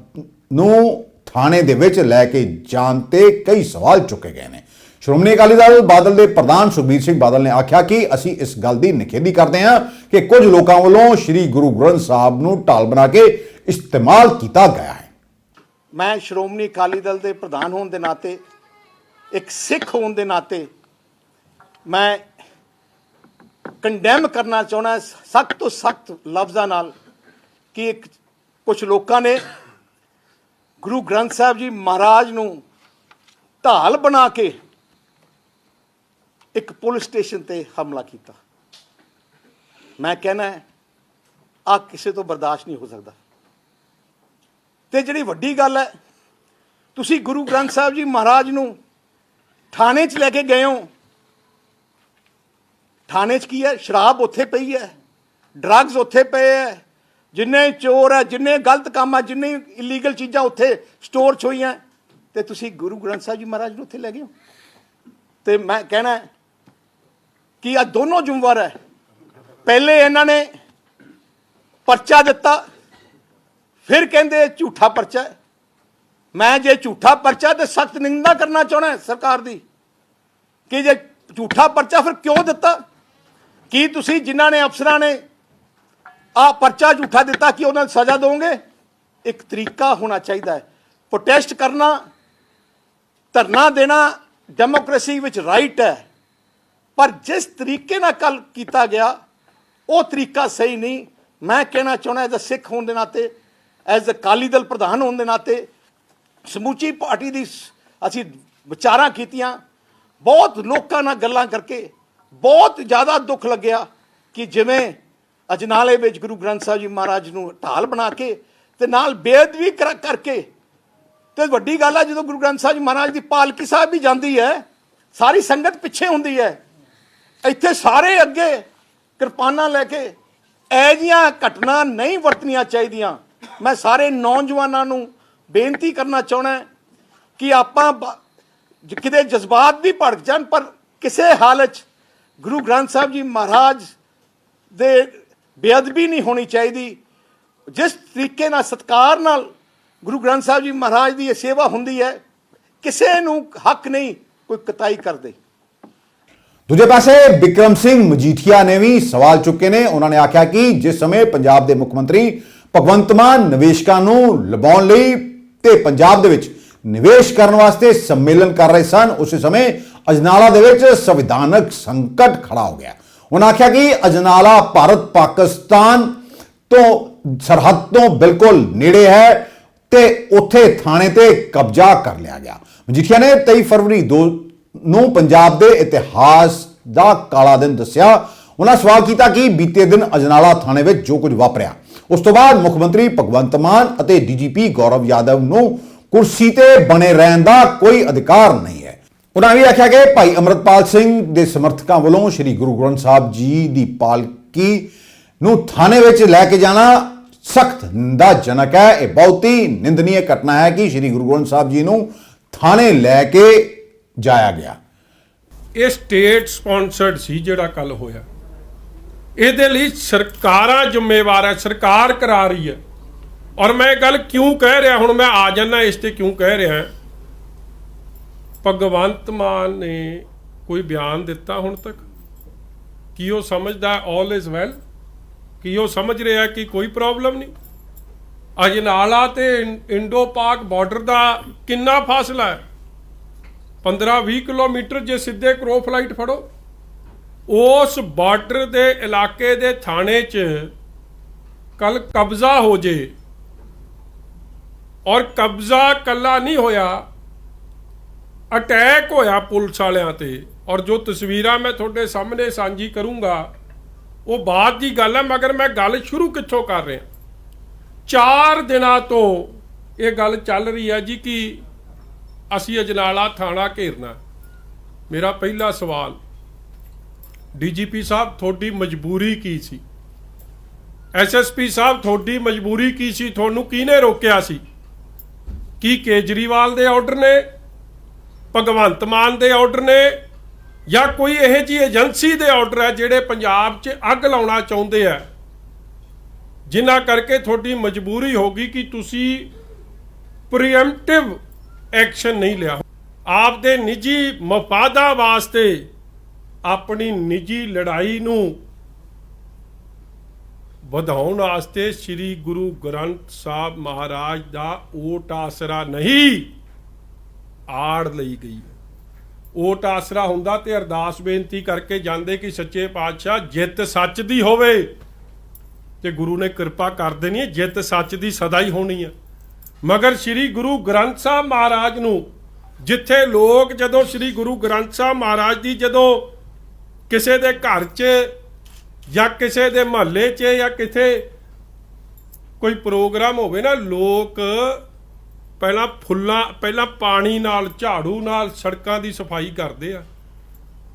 ਨੂੰ ਥਾਣੇ ਦੇ ਵਿੱਚ ਲੈ ਕੇ ਜਾਣ ਤੇ ਕਈ ਸਵਾਲ ਚੁੱਕੇ ਗਏ ਨੇ। ਸ਼੍ਰੋਮਣੀ ਅਕਾਲੀ ਦਲ ਬਾਦਲ ਦੇ ਪ੍ਰਧਾਨ ਸੁਖਬੀਰ ਸਿੰਘ ਬਾਦਲ ਨੇ ਆਖਿਆ ਕਿ ਅਸੀਂ ਇਸ ਗੱਲ ਦੀ ਨਿਖੇਧੀ ਕਰਦੇ ਹਾਂ ਕਿ ਕੁਝ ਲੋਕਾਂ ਵੱਲੋਂ ਸ੍ਰੀ ਗੁਰੂ ਗ੍ਰੰਥ ਸਾਹਿਬ ਨੂੰ ਢਾਲ ਬਣਾ ਕੇ ਇਸਤੇਮਾਲ ਕੀਤਾ ਗਿਆ ਹੈ। ਮੈਂ ਸ਼੍ਰੋਮਣੀ ਅਕਾਲੀ ਦਲ ਦੇ ਪ੍ਰਧਾਨ ਹੋਣ ਦੇ ਨਾਤੇ, ਇੱਕ ਸਿੱਖ ਹੋਣ ਦੇ ਨਾਤੇ, ਮੈਂ ਕੰਡੈਮ ਕਰਨਾ ਚਾਹਣਾ ਸਖਤ ਤੋਂ ਸਖਤ ਲਫ਼ਜ਼ਾਂ ਨਾਲ ਕਿ ਇੱਕ ਕੁਝ ਲੋਕਾਂ ਨੇ ਗੁਰੂ ਗ੍ਰੰਥ ਸਾਹਿਬ ਜੀ ਮਹਾਰਾਜ ਨੂੰ ਢਾਲ ਬਣਾ ਕੇ ਇੱਕ ਪੁਲਿਸ ਸਟੇਸ਼ਨ ਤੇ ਹਮਲਾ ਕੀਤਾ। ਮੈਂ ਕਹਿਣਾ ਆ ਕਿਸੇ ਤੋਂ ਬਰਦਾਸ਼ਤ ਨਹੀਂ ਹੋ ਸਕਦਾ। ਤੇ ਜਿਹੜੀ ਵੱਡੀ ਗੱਲ ਹੈ, ਤੁਸੀਂ ਗੁਰੂ ਗ੍ਰੰਥ ਸਾਹਿਬ ਜੀ ਮਹਾਰਾਜ ਨੂੰ ਥਾਣੇ 'ਚ ਲੈ ਕੇ ਗਏ ਹੋ ਥਾਣੇ 'ਚ ਕੀ ਹੈ? ਸ਼ਰਾਬ ਉੱਥੇ ਪਈ ਹੈ। ਡਰੱਗਸ ਉੱਥੇ ਪਏ ਹੈ। ਜਿੰਨੇ ਚੋਰ ਹੈ, ਜਿੰਨੇ ਗਲਤ ਕੰਮ ਹੈ, ਜਿੰਨੇ ਇਲੀਗਲ ਚੀਜ਼ਾਂ ਉੱਥੇ ਸਟੋਰ 'ਚ ਹੋਈਆਂ। ਤੇ ਤੁਸੀਂ ਗੁਰੂ ਗ੍ਰੰਥ ਸਾਹਿਬ ਜੀ ਮਹਾਰਾਜ ਨੂੰ ਉੱਥੇ ਲੈ ਗਏ ਹੋ? ਤੇ ਮੈਂ ਕਹਿਣਾ ਕਿ ਆ ਦੋਨੋਂ ਜ਼ਿੰਮੇਵਾਰ ਹੈ। ਪਹਿਲੇ ਇਹਨਾਂ ਨੇ ਪਰਚਾ ਦਿੱਤਾ। ਫਿਰ ਕਹਿੰਦੇ ਝੂਠਾ ਪਰਚਾ ਮੈਂ ਜੇ ਝੂਠਾ ਪਰਚਾ ਤੇ ਸਖਤ ਨਿੰਦਾ ਕਰਨਾ ਚਾਹਣਾ ਸਰਕਾਰ ਦੀ, ਕਿ ਜੇ ਝੂਠਾ ਪਰਚਾ ਫਿਰ ਕਿਉਂ ਦਿੱਤਾ? ਕੀ ਤੁਸੀਂ ਜਿਨ੍ਹਾਂ ਨੇ ਅਫਸਰਾਂ ਨੇ ਆ ਪਰਚਾ ਝੂਠਾ ਦਿੱਤਾ, ਕਿ ਉਹਨਾਂ ਨੂੰ ਸਜ਼ਾ ਦੋਗੇ? ਇੱਕ ਤਰੀਕਾ ਹੋਣਾ ਚਾਹੀਦਾ ਹੈ। ਪ੍ਰੋਟੈਸਟ ਕਰਨਾ, ਧਰਨਾ ਦੇਣਾ ਡੈਮੋਕ੍ਰੇਸੀ ਵਿੱਚ ਰਾਈਟ ਹੈ। ਪਰ ਜਿਸ ਤਰੀਕੇ ਨਾਲ ਕੱਲ ਕੀਤਾ ਗਿਆ, ਉਹ ਤਰੀਕਾ ਸਹੀ ਨਹੀਂ। ਮੈਂ ਕਹਿਣਾ ਚਾਹੁੰਦਾ ਐਜ਼ ਅ ਸਿੱਖ ਹੋਣ ਦੇ ਨਾਤੇ ਐਜ਼ ਅ ਅਕਾਲੀ ਦਲ ਪ੍ਰਧਾਨ ਹੋਣ ਦੇ ਨਾਤੇ, ਸਮੂਚੀ ਪਾਰਟੀ ਦੀ ਅਸੀਂ ਵਿਚਾਰਾਂ ਕੀਤੀਆਂ, ਬਹੁਤ ਲੋਕਾਂ ਨਾਲ ਗੱਲਾਂ ਕਰਕੇ ਬਹੁਤ ਜ਼ਿਆਦਾ ਦੁੱਖ ਲੱਗਿਆ ਕਿ ਜਿਵੇਂ ਅਜਨਾਲੇ ਵਿੱਚ ਗੁਰੂ ਗ੍ਰੰਥ ਸਾਹਿਬ ਜੀ ਮਹਾਰਾਜ ਨੂੰ ਢਾਲ ਬਣਾ ਕੇ ਤੇ ਨਾਲ ਬੇਅਦਬੀ ਕਰ- ਕਰਕੇ ਤੇ ਵੱਡੀ ਗੱਲ ਆ, ਜਦੋਂ ਗੁਰੂ ਗ੍ਰੰਥ ਸਾਹਿਬ ਜੀ ਮਹਾਰਾਜ ਦੀ ਪਾਲਕੀ ਸਾਹਿਬ ਵੀ ਜਾਂਦੀ ਹੈ, ਸਾਰੀ ਸੰਗਤ ਪਿੱਛੇ ਹੁੰਦੀ ਹੈ, ਇੱਥੇ ਸਾਰੇ ਅੱਗੇ ਕਿਰਪਾਨਾਂ ਲੈ ਕੇ ਇਹ ਜੀਆਂ ਘਟਨਾ ਨਹੀਂ ਵਰਤਣੀਆਂ ਚਾਹੀਦੀਆਂ। ਮੈਂ ਸਾਰੇ ਨੌਜਵਾਨਾਂ ਨੂੰ ਬੇਨਤੀ ਕਰਨਾ ਚਾਹਣਾ ਕਿ ਆਪਾਂ ਬ- ਕਿਤੇ ਜਜ਼ਬਾਤ ਵੀ ਭੜਕ ਜਾਣ, ਪਰ ਕਿਸੇ ਹਾਲਤ ਗੁਰੂ ਗ੍ਰੰਥ ਸਾਹਿਬ ਜੀ ਮਹਾਰਾਜ ਦੇ ਬੇਅਦਬੀ ਨਹੀਂ ਹੋਣੀ ਚਾਹੀਦੀ। ਜਿਸ ਤਰੀਕੇ ਨਾਲ, ਸਤਕਾਰ ਨਾਲ ਗੁਰੂ ਗ੍ਰੰਥ ਸਾਹਿਬ ਜੀ ਮਹਾਰਾਜ ਦੀ ਇਹ ਸੇਵਾ ਹੁੰਦੀ ਹੈ, ਕਿਸੇ ਨੂੰ ਹੱਕ ਨਹੀਂ ਕੋਈ ਕਤਾਈ ਕਰਦੇ। ਦੂਜੇ ਪਾਸੇ ਵਿਕਰਮ ਸਿੰਘ ਮਜੀਠੀਆ ਨੇ ਵੀ ਸਵਾਲ ਚੁੱਕੇ ਨੇ। ਉਹਨਾਂ ਨੇ ਆਖਿਆ ਕਿ ਜਿਸ ਸਮੇਂ ਪੰਜਾਬ ਦੇ ਮੁੱਖ ਮੰਤਰੀ ਭਗਵੰਤ ਮਾਨ ਨਿਵੇਸ਼ਕਾਂ ਨੂੰ ਲਵਾਉਣ ਲਈ ਤੇ ਪੰਜਾਬ ਦੇ ਵਿੱਚ ਨਿਵੇਸ਼ ਕਰਨ ਵਾਸਤੇ ਸੰਮੇਲਨ ਕਰ ਰਹੇ ਸਨ, ਉਸੇ ਸਮੇਂ ਅਜਨਾਲਾ ਦੇ ਵਿੱਚ ਸੰਵਿਧਾਨਕ ਸੰਕਟ ਖੜਾ ਹੋ ਗਿਆ। ਉਹਨਾਂ ਆਖਿਆ ਕਿ ਅਜਨਾਲਾ ਭਾਰਤ ਪਾਕਿਸਤਾਨ ਤੋਂ ਸਰਹੱਦ ਤੋਂ ਬਿਲਕੁਲ ਨੇੜੇ ਹੈ ਤੇ ਉੱਥੇ ਥਾਣੇ ਤੇ ਕਬਜ਼ਾ ਕਰ ਲਿਆ ਗਿਆ। ਮਜੀਠੀਆ ਨੇ 23 ਫਰਵਰੀ 2 ਨੂੰ ਪੰਜਾਬ ਦੇ ਇਤਿਹਾਸ ਦਾ ਕਾਲਾ ਦਿਨ ਦੱਸਿਆ। ਉਹਨਾਂ ਸਵਾਲ ਕੀਤਾ ਕਿ ਬੀਤੇ ਦਿਨ ਅਜਨਾਲਾ ਥਾਣੇ ਵਿੱਚ ਜੋ ਕੁਝ ਵਾਪਰਿਆ, ਉਸ ਤੋਂ ਬਾਅਦ ਮੁੱਖ ਮੰਤਰੀ ਭਗਵੰਤ ਮਾਨ ਅਤੇ ਡੀਜੀਪੀ ਗੌਰਵ ਯਾਦਵ ਨੂੰ ਕੁਰਸੀ ਤੇ ਬਣੇ ਰਹਿਣ ਦਾ ਕੋਈ ਅਧਿਕਾਰ ਨਹੀਂ ਹੈ ਉਹਨਾਂ ਵੀ ਆਖਿਆ ਕਿ ਭਾਈ ਅਮਰਤਪਾਲ ਸਿੰਘ ਦੇ ਸਮਰਥਕਾਂ ਵੱਲੋਂ ਸ੍ਰੀ ਗੁਰੂ ਗ੍ਰੰਥ ਸਾਹਿਬ ਜੀ ਦੀ ਪਾਲਕੀ ਨੂੰ ਥਾਣੇ ਵਿੱਚ ਲੈ ਕੇ ਜਾਣਾ ਸਖਤ ਨਿੰਦਾਜਨਕ ਹੈ। ਇਹ ਬਹੁਤ ਹੀ ਨਿੰਦਨੀय ਘਟਨਾ ਹੈ ਕਿ ਸ੍ਰੀ ਗੁਰੂ ਗ੍ਰੰਥ ਸਾਹਿਬ ਜੀ ਨੂੰ ਥਾਣੇ ਲੈ ਕੇ ਜਾਇਆ ਗਿਆ। ਇਹ ਸਟੇਟ ਸਪਾਂਸਰਡ ਸੀ ਜਿਹੜਾ ਕੱਲ ਹੋਇਆ। ਇਹਦੇ ਲਈ ਸਰਕਾਰਾਂ ਜ਼ਿੰਮੇਵਾਰ ਹੈ, ਸਰਕਾਰ ਕਰਾ ਰਹੀ ਹੈ। ਔਰ ਮੈਂ ਇਹ ਗੱਲ ਕਿਉਂ ਕਹਿ ਰਿਹਾ? ਹੁਣ ਮੈਂ ਆ ਜਾਣਾ ਇਸ ਤੇ ਕਿਉਂ ਕਹਿ ਰਿਹਾ? ਭਗਵੰਤ ਮਾਨ ਨੇ ਕੋਈ ਬਿਆਨ ਦਿੱਤਾ ਹੁਣ ਤੱਕ? ਕੀ ਉਹ ਸਮਝਦਾ ਆਲ ਇਜ਼ ਵੈਲ ਕੀ ਉਹ ਸਮਝ ਰਿਹਾ ਕਿ ਕੋਈ ਪ੍ਰੋਬਲਮ ਨਹੀਂ? ਅਜਨਾਲਾ ਤੇ ਇੰਡੋ ਪਾਕ ਬਾਰਡਰ ਦਾ ਕਿੰਨਾ ਫਾਸਲਾ ਹੈ? 15-20 ਕਿਲੋਮੀਟਰ ਜੇ ਸਿੱਧੇ ਕਰੋ ਫਲਾਈਟ ਫੜੋ, ਉਸ ਬਾਰਡਰ ਦੇ ਇਲਾਕੇ ਦੇ ਥਾਣੇ 'ਚ ਕੱਲ ਕਬਜ਼ਾ ਹੋ ਜੇ ਔਰ ਕਬਜ਼ਾ ਕੱਲਾ ਨਹੀਂ ਹੋਇਆ ਅਟੈਕ ਹੋਇਆ ਪੁਲਿਸ ਵਾਲਿਆਂ ਤੇ। ਔਰ ਜੋ ਤਸਵੀਰਾਂ ਮੈਂ ਤੁਹਾਡੇ ਸਾਹਮਣੇ ਸਾਂਝੀ ਕਰੂੰਗਾ, ਉਹ ਬਾਅਦ ਦੀ ਗੱਲ ਹੈ, ਮਗਰ ਮੈਂ ਗੱਲ ਸ਼ੁਰੂ ਕਿੱਥੋਂ ਕਰ ਰਿਹਾ? ਚਾਰ ਦਿਨਾਂ ਤੋਂ ਇਹ ਗੱਲ ਚੱਲ ਰਹੀ ਹੈ ਜੀ ਕਿ ਅਸੀਂ ਅਜਨਾਲਾ ਥਾਣਾ ਘੇਰਨਾ ਮੇਰਾ ਪਹਿਲਾ ਸਵਾਲ, ਡੀਜੀਪੀ ਸਾਹਿਬ, ਤੁਹਾਡੀ ਮਜਬੂਰੀ ਕੀ ਸੀ? ਐਸਐਸਪੀ ਸਾਹਿਬ, ਤੁਹਾਡੀ ਮਜਬੂਰੀ ਕੀ ਸੀ? ਤੁਹਾਨੂੰ ਕਿਹਨੇ ਰੋਕਿਆ ਸੀ? ਕੀ ਕੇਜਰੀਵਾਲ ਦੇ ਆਰਡਰ ਨੇ? ਭਗਵੰਤ ਮਾਨ ਦੇ ਆਰਡਰ ਨੇ ਜਾਂ ਕੋਈ ਇਹੋ ਜਿਹੀ ਏਜੰਸੀ ਦੇ ਆਰਡਰ ਹੈ ਜਿਹੜੇ ਪੰਜਾਬ 'ਚ ਅੱਗ ਲਾਉਣਾ ਚਾਹੁੰਦੇ ਆ? ਜਿਨ੍ਹਾਂ ਕਰਕੇ ਤੁਹਾਡੀ ਮਜਬੂਰੀ ਹੋਗੀ ਕਿ ਤੁਸੀਂ ਪ੍ਰੀਐਮਪਟਿਵ ਐਕਸ਼ਨ ਨਹੀਂ ਲਿਆ। ਆਪ ਦੇ ਨਿੱਜੀ ਮਫਾਦਾਂ ਵਾਸਤੇ ਆਪਣੀ ਨਿੱਜੀ ਲੜਾਈ ਨੂੰ ਵਧਾਉਣ ਵਾਸਤੇ ਸ੍ਰੀ ਗੁਰੂ ਗ੍ਰੰਥ ਸਾਹਿਬ ਮਹਾਰਾਜ ਦਾ ਓਟ ਆਸਰਾ ਨਹੀਂ। ਆੜ ਲਈ ਗਈ। ਓਟ ਆਸਰਾ ਹੁੰਦਾ ਤੇ ਅਰਦਾਸ ਬੇਨਤੀ ਕਰਕੇ ਜਾਂਦੇ ਕਿ ਸੱਚੇ ਪਾਤਸ਼ਾਹ, ਜਿੱਤ ਸੱਚ ਦੀ ਹੋਵੇ। ਤੇ ਗੁਰੂ ਨੇ ਕਿਰਪਾ ਕਰ ਦੇਣੀ ਹੈ, ਜਿੱਤ ਸੱਚ ਦੀ ਸਦਾ ਹੀ ਹੋਣੀ ਹੈ। ਮਗਰ ਸ੍ਰੀ ਗੁਰੂ ਗ੍ਰੰਥ ਸਾਹਿਬ ਮਹਾਰਾਜ ਨੂੰ, ਜਿੱਥੇ ਲੋਕ ਜਦੋਂ ਸ੍ਰੀ ਗੁਰੂ ਗ੍ਰੰਥ ਸਾਹਿਬ ਮਹਾਰਾਜ ਦੀ ਜਦੋਂ ਕਿਸੇ ਦੇ ਘਰ 'ਚ ਜਾਂ ਕਿਸੇ ਦੇ ਮਹੱਲੇ 'ਚ ਜਾਂ ਕਿਥੇ ਕੋਈ ਪ੍ਰੋਗਰਾਮ ਹੋਵੇ ਨਾ, ਲੋਕ ਪਹਿਲਾਂ ਫੁੱਲਾਂ, ਪਹਿਲਾਂ ਪਾਣੀ ਨਾਲ, ਝਾੜੂ ਨਾਲ ਸੜਕਾਂ ਦੀ ਸਫ਼ਾਈ ਕਰਦੇ ਆ।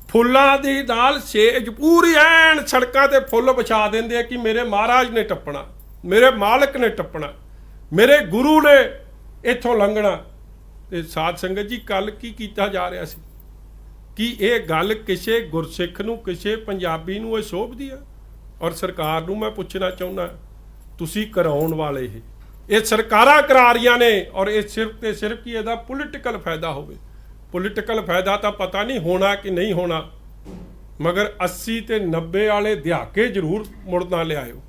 ਫੁੱਲਾਂ ਦੀ ਨਾਲ ਸੇਜ ਪੂਰੀ ਐਨ ਸੜਕਾਂ ਤੇ ਫੁੱਲ ਵਿਛਾ ਦਿੰਦੇ ਆ ਕਿ ਮੇਰੇ ਮਹਾਰਾਜ ਨੇ ਟੱਪਣਾ, ਮੇਰੇ ਮਾਲਕ ਨੇ ਟੱਪਣਾ, ਮੇਰੇ ਗੁਰੂ ਨੇ ਇੱਥੋਂ ਲੰਘਣਾ। ਤੇ ਸਾਧ ਸੰਗਤ ਜੀ ਕੱਲ ਕੀ ਕੀਤਾ ਜਾ ਰਿਹਾ ਸੀ? ਕਿ ਇਹ ਗੱਲ ਕਿਸੇ ਗੁਰਸਿੱਖ ਨੂੰ, ਕਿਸੇ ਪੰਜਾਬੀ ਨੂੰ ਇਹ ਸ਼ੋਭਦੀ ਆ? ਔਰ ਸਰਕਾਰ ਨੂੰ ਮੈਂ ਪੁੱਛਣਾ ਚਾਹੁੰਦਾ, ਤੁਸੀਂ ਕਰਾਉਣ ਵਾਲੇ ਇਹ ਇਹ ਸਰਕਾਰਾਂ ਕਰਾ ਰਹੀਆਂ ਨੇ ਔਰ ਇਹ ਸਿਰਫ ਤੇ ਸਿਰਫ ਕੀ ਇਹਦਾ ਪੋਲੀਟੀਕਲ ਫਾਇਦਾ ਹੋਵੇ। ਪੋਲੀਟੀਕਲ ਫਾਇਦਾ ਤਾਂ ਪਤਾ ਨਹੀਂ ਹੋਣਾ ਕਿ ਨਹੀਂ ਹੋਣਾ। ਮਗਰ 80 ਤੇ 90 ਵਾਲੇ ਦਿਹਾਕੇ ਜ਼ਰੂਰ ਮੁੜ ਨਾ ਲਿਆਇਓ।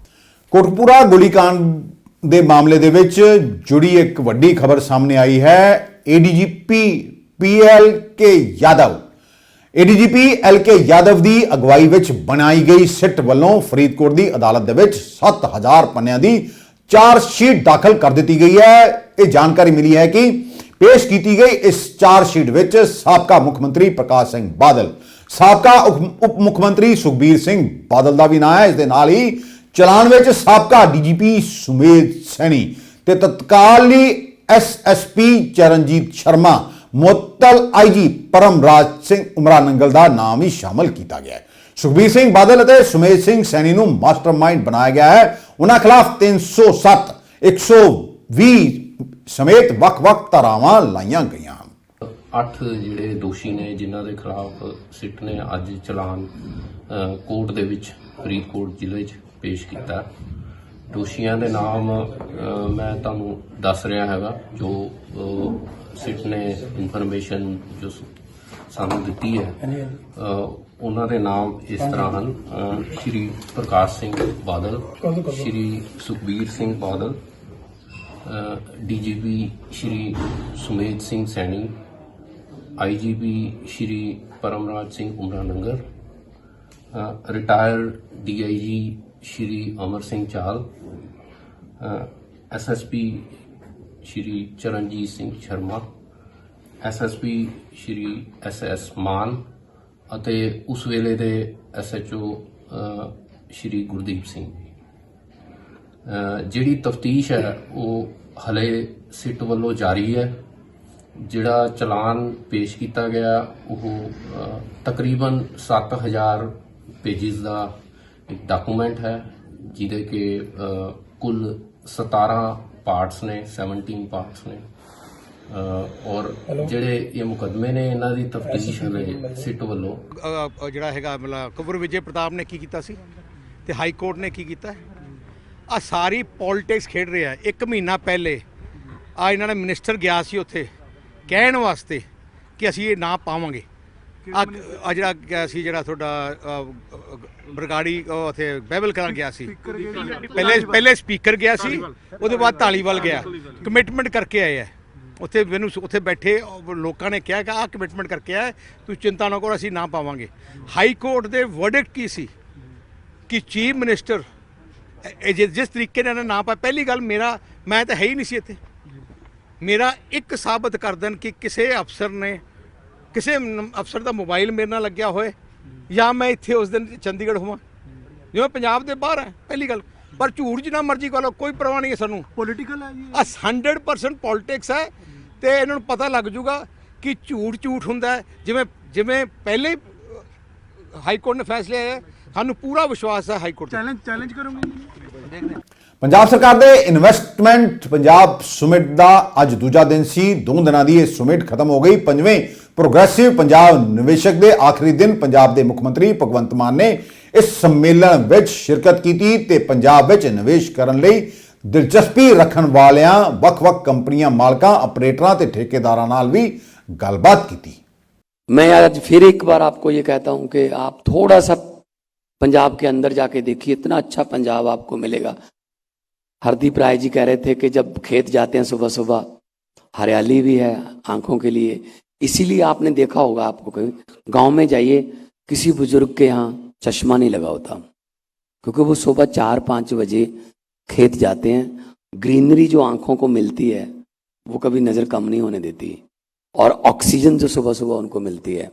ਕੋਟਕਪੂਰਾ ਗੋਲੀकांड ਦੇ ਮਾਮਲੇ ਦੇ ਵਿੱਚ ਜੁੜੀ ਇੱਕ ਵੱਡੀ ਖਬਰ ਸਾਹਮਣੇ ਆਈ ਹੈ। ADGP PL K Yadav. ADGP L K Yadav ਦੀ ਅਗਵਾਈ ਵਿੱਚ ਬਣਾਈ ਗਈ ਸਿੱਟ ਵੱਲੋਂ ਫਰੀਦਕੋਟ ਦੀ ਅਦਾਲਤ ਦੇ ਵਿੱਚ 7000 ਪੰਨਿਆਂ ਦੀ ਚਾਰਜ ਸ਼ੀਟ ਦਾਖਲ ਕਰ ਦਿੱਤੀ ਗਈ ਹੈ। ਇਹ ਜਾਣਕਾਰੀ ਮਿਲੀ ਹੈ ਕਿ ਪੇਸ਼ ਕੀਤੀ ਗਈ ਇਸ ਚਾਰਜ ਸ਼ੀਟ ਵਿੱਚ ਸਾਬਕਾ ਮੁੱਖ ਮੰਤਰੀ ਪ੍ਰਕਾਸ਼ ਸਿੰਘ ਬਾਦਲ, ਸਾਬਕਾ ਉਪ ਉਪ ਮੁੱਖ ਮੰਤਰੀ ਸੁਖਬੀਰ ਸਿੰਘ ਬਾਦਲ ਦਾ ਵੀ ਨਾਂ ਹੈ। ਇਸ ਦੇ ਨਾਲ ਹੀ ਚਲਾਨ ਵਿੱਚ ਸਾਬਕਾ ਡੀਜੀਪੀ ਸੁਮੇਧ ਸੈਣੀ ਤੇ ਤਤਕਾਲੀ ਐਸਐਸਪੀ ਚਰਨਜੀਤ ਸ਼ਰਮਾ, ਮੁਅੱਤਲ ਆਈਜੀ ਪਰਮਰਾਜ ਸਿੰਘ ਉਮਰਾਨੰਗਲ ਦਾ ਨਾਮ ਵੀ ਸ਼ਾਮਲ ਕੀਤਾ ਗਿਆ ਹੈ। ਸੁਖਬੀਰ ਸਿੰਘ ਬਾਦਲ ਅਤੇ ਸੁਮੇਧ ਸਿੰਘ ਸੈਣੀ ਨੂੰ ਮਾਸਟਰਮਾਈਂਡ ਬਣਾਇਆ ਗਿਆ ਹੈ। ਉਹਨਾਂ ਖਿਲਾਫ 307 120 ਸਮੇਤ ਵੱਖ-ਵੱਖ ਧਾਰਾਵਾਂ ਲਾਈਆਂ ਗਈਆਂ ਹਨ। ਅੱਠ ਜਿਹੜੇ ਦੋਸ਼ੀ ਨੇ, ਜਿਨ੍ਹਾਂ ਦੇ ਖਿਲਾਫ ਸਿੱਟ ਨੇ ਅੱਜ ਚਲਾਨ ਕੋਰਟ ਦੇ ਵਿੱਚ, ਫਰੀਦਕੋਟ ਜ਼ਿਲ੍ਹੇ 'ਚ ਪੇਸ਼ ਕੀਤਾ। ਦੋਸ਼ੀਆਂ ਦੇ ਨਾਮ ਮੈਂ ਤੁਹਾਨੂੰ ਦੱਸ ਰਿਹਾ ਹੈਗਾ, ਜੋ ਸਿੱਟ ਨੇ ਇਨਫੋਰਮੇਸ਼ਨ ਜੋ ਸਾਨੂੰ ਦਿੱਤੀ ਹੈ ਉਹਨਾਂ ਦੇ ਨਾਮ ਇਸ ਤਰ੍ਹਾਂ ਹਨ Shri Prakash Singh Badal Shri Sukhbir Singh Badal DGP Shri Sumedh Singh Saini IGP Shri Paramraj Singh Umranangal retired DIG Shri Amar Singh Chahal SSP Shri Charanjit Singh Sharma SSP Shri SS Mann ਅਤੇ ਉਸ ਵੇਲੇ ਦੇ SHO Shri Gurdeep Singh ਅ, ਜਿਹੜੀ ਤਫਤੀਸ਼ ਹੈ ਉਹ ਹਲੇ ਸਿੱਟ ਵੱਲੋਂ ਜਾਰੀ ਹੈ। ਜਿਹੜਾ ਚਲਾਨ ਪੇਸ਼ ਕੀਤਾ ਗਿਆ ਉਹ ਅ, ਤਕਰੀਬਨ 7000 ਪੇਜਿਸ ਦਾ ਇੱਕ ਡਾਕੂਮੈਂਟ ਹੈ ਜਿਹਦੇ ਕਿ ਕੁੱਲ 17 ਪਾਰਟਸ ਨੇ 17 ਪਾਰਟਸ ਨੇ। ਔਰ ਜਿਹੜੇ ਇਹ ਮੁਕਦਮੇ ਨੇ ਇਹਨਾਂ ਦੀ ਤਫਤੀਸ਼ ਹਲੇ ਸਿੱਟ ਵੱਲੋਂ। ਜਿਹੜਾ ਹੈਗਾ ਮਤਲਬ ਕਬਰ ਵਿਜੇ ਪ੍ਰਤਾਪ ਨੇ ਕੀ ਕੀਤਾ ਸੀ? ਤੇ ਹਾਈ ਕੋਰਟ ਨੇ ਕੀ ਕੀਤਾ? ਆ ਸਾਰੀ ਪੋਲਿਟਿਕਸ ਖੇਡ ਰਿਹਾ ਇੱਕ ਮਹੀਨਾ ਪਹਿਲੇ ਆ ਇਹਨਾਂ ਨੇ ਮਿਨਿਸਟਰ ਗਿਆ ਸੀ ਉੱਥੇ ਕਹਿਣ ਵਾਸਤੇ ਕਿ ਅਸੀਂ ਇਹ ਨਾ ਪਾਵਾਂਗੇ। ਆ ਜਿਹੜਾ ਗਿਆ ਸੀ ਜਿਹੜਾ ਤੁਹਾਡਾ ਬਰਗਾੜੀ ਉੱਥੇ ਬਹਿਬਲ ਕਰਾਂ ਗਿਆ ਸੀ। ਪਹਿਲੇ ਪਹਿਲੇ ਸਪੀਕਰ ਗਿਆ ਸੀ ਉਹਦੇ ਬਾਅਦ ਢਾਲੀਵਾਲ ਗਿਆ। ਕਮਿਟਮੈਂਟ ਕਰਕੇ ਆਏ ਆ ਉੱਥੇ ਮੈਨੂੰ ਉੱਥੇ ਬੈਠੇ ਲੋਕਾਂ ਨੇ ਕਿਹਾ ਕਿ ਆਹ ਕਮਿਟਮੈਂਟ ਕਰਕੇ ਆਏ ਤੁਸੀਂ ਚਿੰਤਾ ਨਾ ਕਰੋ ਅਸੀਂ ਨਾ ਪਾਵਾਂਗੇ। ਹਾਈ ਕੋਰਟ ਦੇ ਵਰਡਿਕਟ ਕੀ ਸੀ? ਕਿ ਚੀਫ ਮਿਨਿਸਟਰ ਇਹ ਜਿਸ ਤਰੀਕੇ ਨਾਲ ਨਾ ਪਾ ਪਹਿਲੀ ਗੱਲ ਮੇਰਾ ਮੈਂ ਤਾਂ ਹੈ ਹੀ ਨਹੀਂ ਸੀ ਇੱਥੇ। ਮੇਰਾ ਇੱਕ ਸਾਬਤ ਕਰ ਦੇਣ ਕਿ ਕਿਸੇ ਅਫਸਰ ਨੇ ਕਿਸੇ ਅਫਸਰ ਦਾ ਮੋਬਾਈਲ ਮੇਰੇ ਨਾਲ ਲੱਗਿਆ ਹੋਏ ਜਾਂ ਮੈਂ ਇੱਥੇ ਉਸ ਦਿਨ ਚੰਡੀਗੜ੍ਹ ਹੋਵਾਂ। ਜਿਵੇਂ ਪੰਜਾਬ ਦੇ ਬਾਹਰ ਹੈ ਪਹਿਲੀ ਗੱਲ। ਪਰ ਝੂਠ ਜਿੰਨਾ ਮਰਜ਼ੀ ਕਹ ਲਓ ਕੋਈ ਪਰਵਾਹ ਨਹੀਂ ਹੈ ਸਾਨੂੰ। ਪੋਲੀਟੀਕਲ ਹੈ ਜੀ ਆ 100% ਪੋਲਿਟਿਕਸ ਹੈ। ਤੇ ਇਹਨਾਂ ਨੂੰ ਪਤਾ ਲੱਗ ਜੂਗਾ ਕਿ ਝੂਠ ਝੂਠ ਹੁੰਦਾ ਜਿਵੇਂ ਜਿਵੇਂ ਪਹਿਲੇ ਹਾਈ ਕੋਰਟ ਨੇ ਫੈਸਲੇ ਆਏ ਸਾਨੂੰ ਪੂਰਾ ਵਿਸ਼ਵਾਸ ਹੈ ਹਾਈ ਕੋਰਟ ਚੈਲੰਜ ਚੈਲੰਜ ਕਰੋਗੇ ਪੰਜਾਬ ਸਰਕਾਰ ਦੇ ਇਨਵੈਸਟਮੈਂਟ ਪੰਜਾਬ ਸੁਮਿਟ ਦਾ ਅੱਜ ਦੂਜਾ ਦਿਨ ਸੀ। ਦੋ ਦਿਨਾਂ ਦੀ ਇਹ ਸੁਮਿਟ ਖਤਮ ਹੋ ਗਈ। ਪੰਜਵੇਂ ਪ੍ਰੋਗਰੈਸਿਵ ਪੰਜਾਬ ਨਿਵੇਸ਼ਕ ਦੇ ਆਖਰੀ ਦਿਨ ਪੰਜਾਬ ਦੇ ਮੁੱਖ ਮੰਤਰੀ ਭਗਵੰਤ ਮਾਨ ਨੇ ਇਸ ਸੰਮੇਲਨ ਵਿੱਚ ਸ਼ਿਰਕਤ ਕੀਤੀ ਤੇ ਪੰਜਾਬ ਵਿੱਚ ਨਿਵੇਸ਼ ਕਰਨ ਲਈ ਦਿਲਚਸਪੀ ਰੱਖਣ ਵਾਲਿਆਂ ਵੱਖ-ਵੱਖ ਕੰਪਨੀਆਂ ਮਾਲਕਾਂ ਆਪਰੇਟਰਾਂ ਤੇ ਠੇਕੇਦਾਰਾਂ ਨਾਲ ਵੀ ਗੱਲਬਾਤ ਕੀਤੀ मैं आज फिर एक बार आपको ये कहता हूं कि आप थोड़ा सा पंजाब के अंदर जाके देखिए इतना अच्छा पंजाब आपको मिलेगा हरदीप राय जी कह रहे थे कि जब खेत जाते हैं सुबह सुबह हरियाली भी है आंखों के लिए इसीलिए आपने देखा होगा आपको कहीं गांव में जाइए किसी बुजुर्ग के यहाँ चश्मा नहीं लगा होता क्योंकि वो सुबह चार पाँच बजे खेत जाते हैं, ग्रीनरी जो आँखों को मिलती है, वो कभी नज़र कम नहीं होने देती और ऑक्सीजन जो सुबह सुबह उनको मिलती है।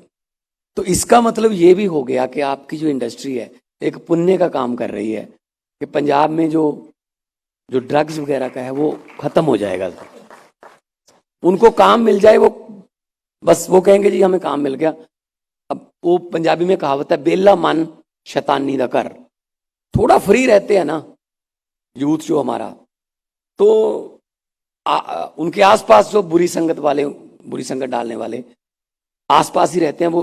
तो इसका मतलब ये भी हो गया कि आपकी जो इंडस्ट्री है, एक पुण्य का काम कर रही है कि पंजाब में जो जो ड्रग्स वगैरह का है, वो खत्म हो जाएगा। उनको काम मिल जाए, वो, बस वो कहेंगे, जी, हमें काम मिल गया। अब वो पंजाबी में कहावत है बेला मन शैतानी दा कर थोड़ा फ्री रहते हैं ना यूथ जो हमारा तो आ, उनके आसपास जो बुरी संगत वाले बुरी संगत डालने वाले आसपास ही रहते हैं वो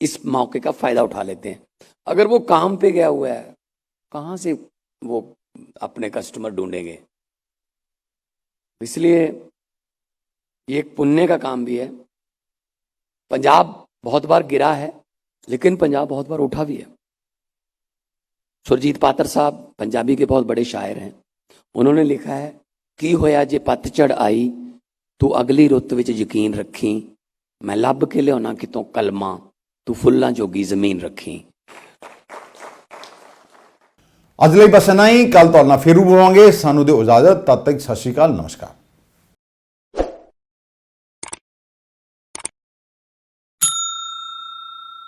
इस मौके का फ़ायदा उठा लेते हैं। अगर वो काम पे गया हुआ है कहाँ से वो अपने कस्टमर ढूंढेंगे? इसलिए ये एक पुण्य का काम भी है। पंजाब बहुत बार गिरा है लेकिन पंजाब बहुत बार उठा भी है। सुरजीत पात्र साहब पंजाबी के बहुत बड़े शायर हैं उन्होंने लिखा है ਕੀ ਹੋਇਆ ਜੇ ਪਤਝੜ ਆਈ ਤੂੰ ਅਗਲੀ ਰੁੱਤ ਵਿੱਚ ਯਕੀਨ ਰੱਖੀ ਮੈਂ ਲੱਭ ਕੇ ਲਿਆਉਣਾ ਕਿਤੋਂ ਕਲਮਾ ਤੂੰ ਫੁੱਲਾਂ ਜੋਗੀ ਜ਼ਮੀਨ ਰੱਖੀ ਅੱਜ ਲਈ ਬਸ ਇੰਨਾ ਹੀ ਕੱਲ ਤੁਹਾਡੇ ਨਾਲ ਫੇਰ ਰੂਬਰਾਂਗੇ ਸਾਨੂੰ ਦਿਓ ਇਜਾਜ਼ਤ ਤਦ ਤੱਕ ਸਤਿ ਸ਼੍ਰੀ ਅਕਾਲ ਨਮਸਕਾਰ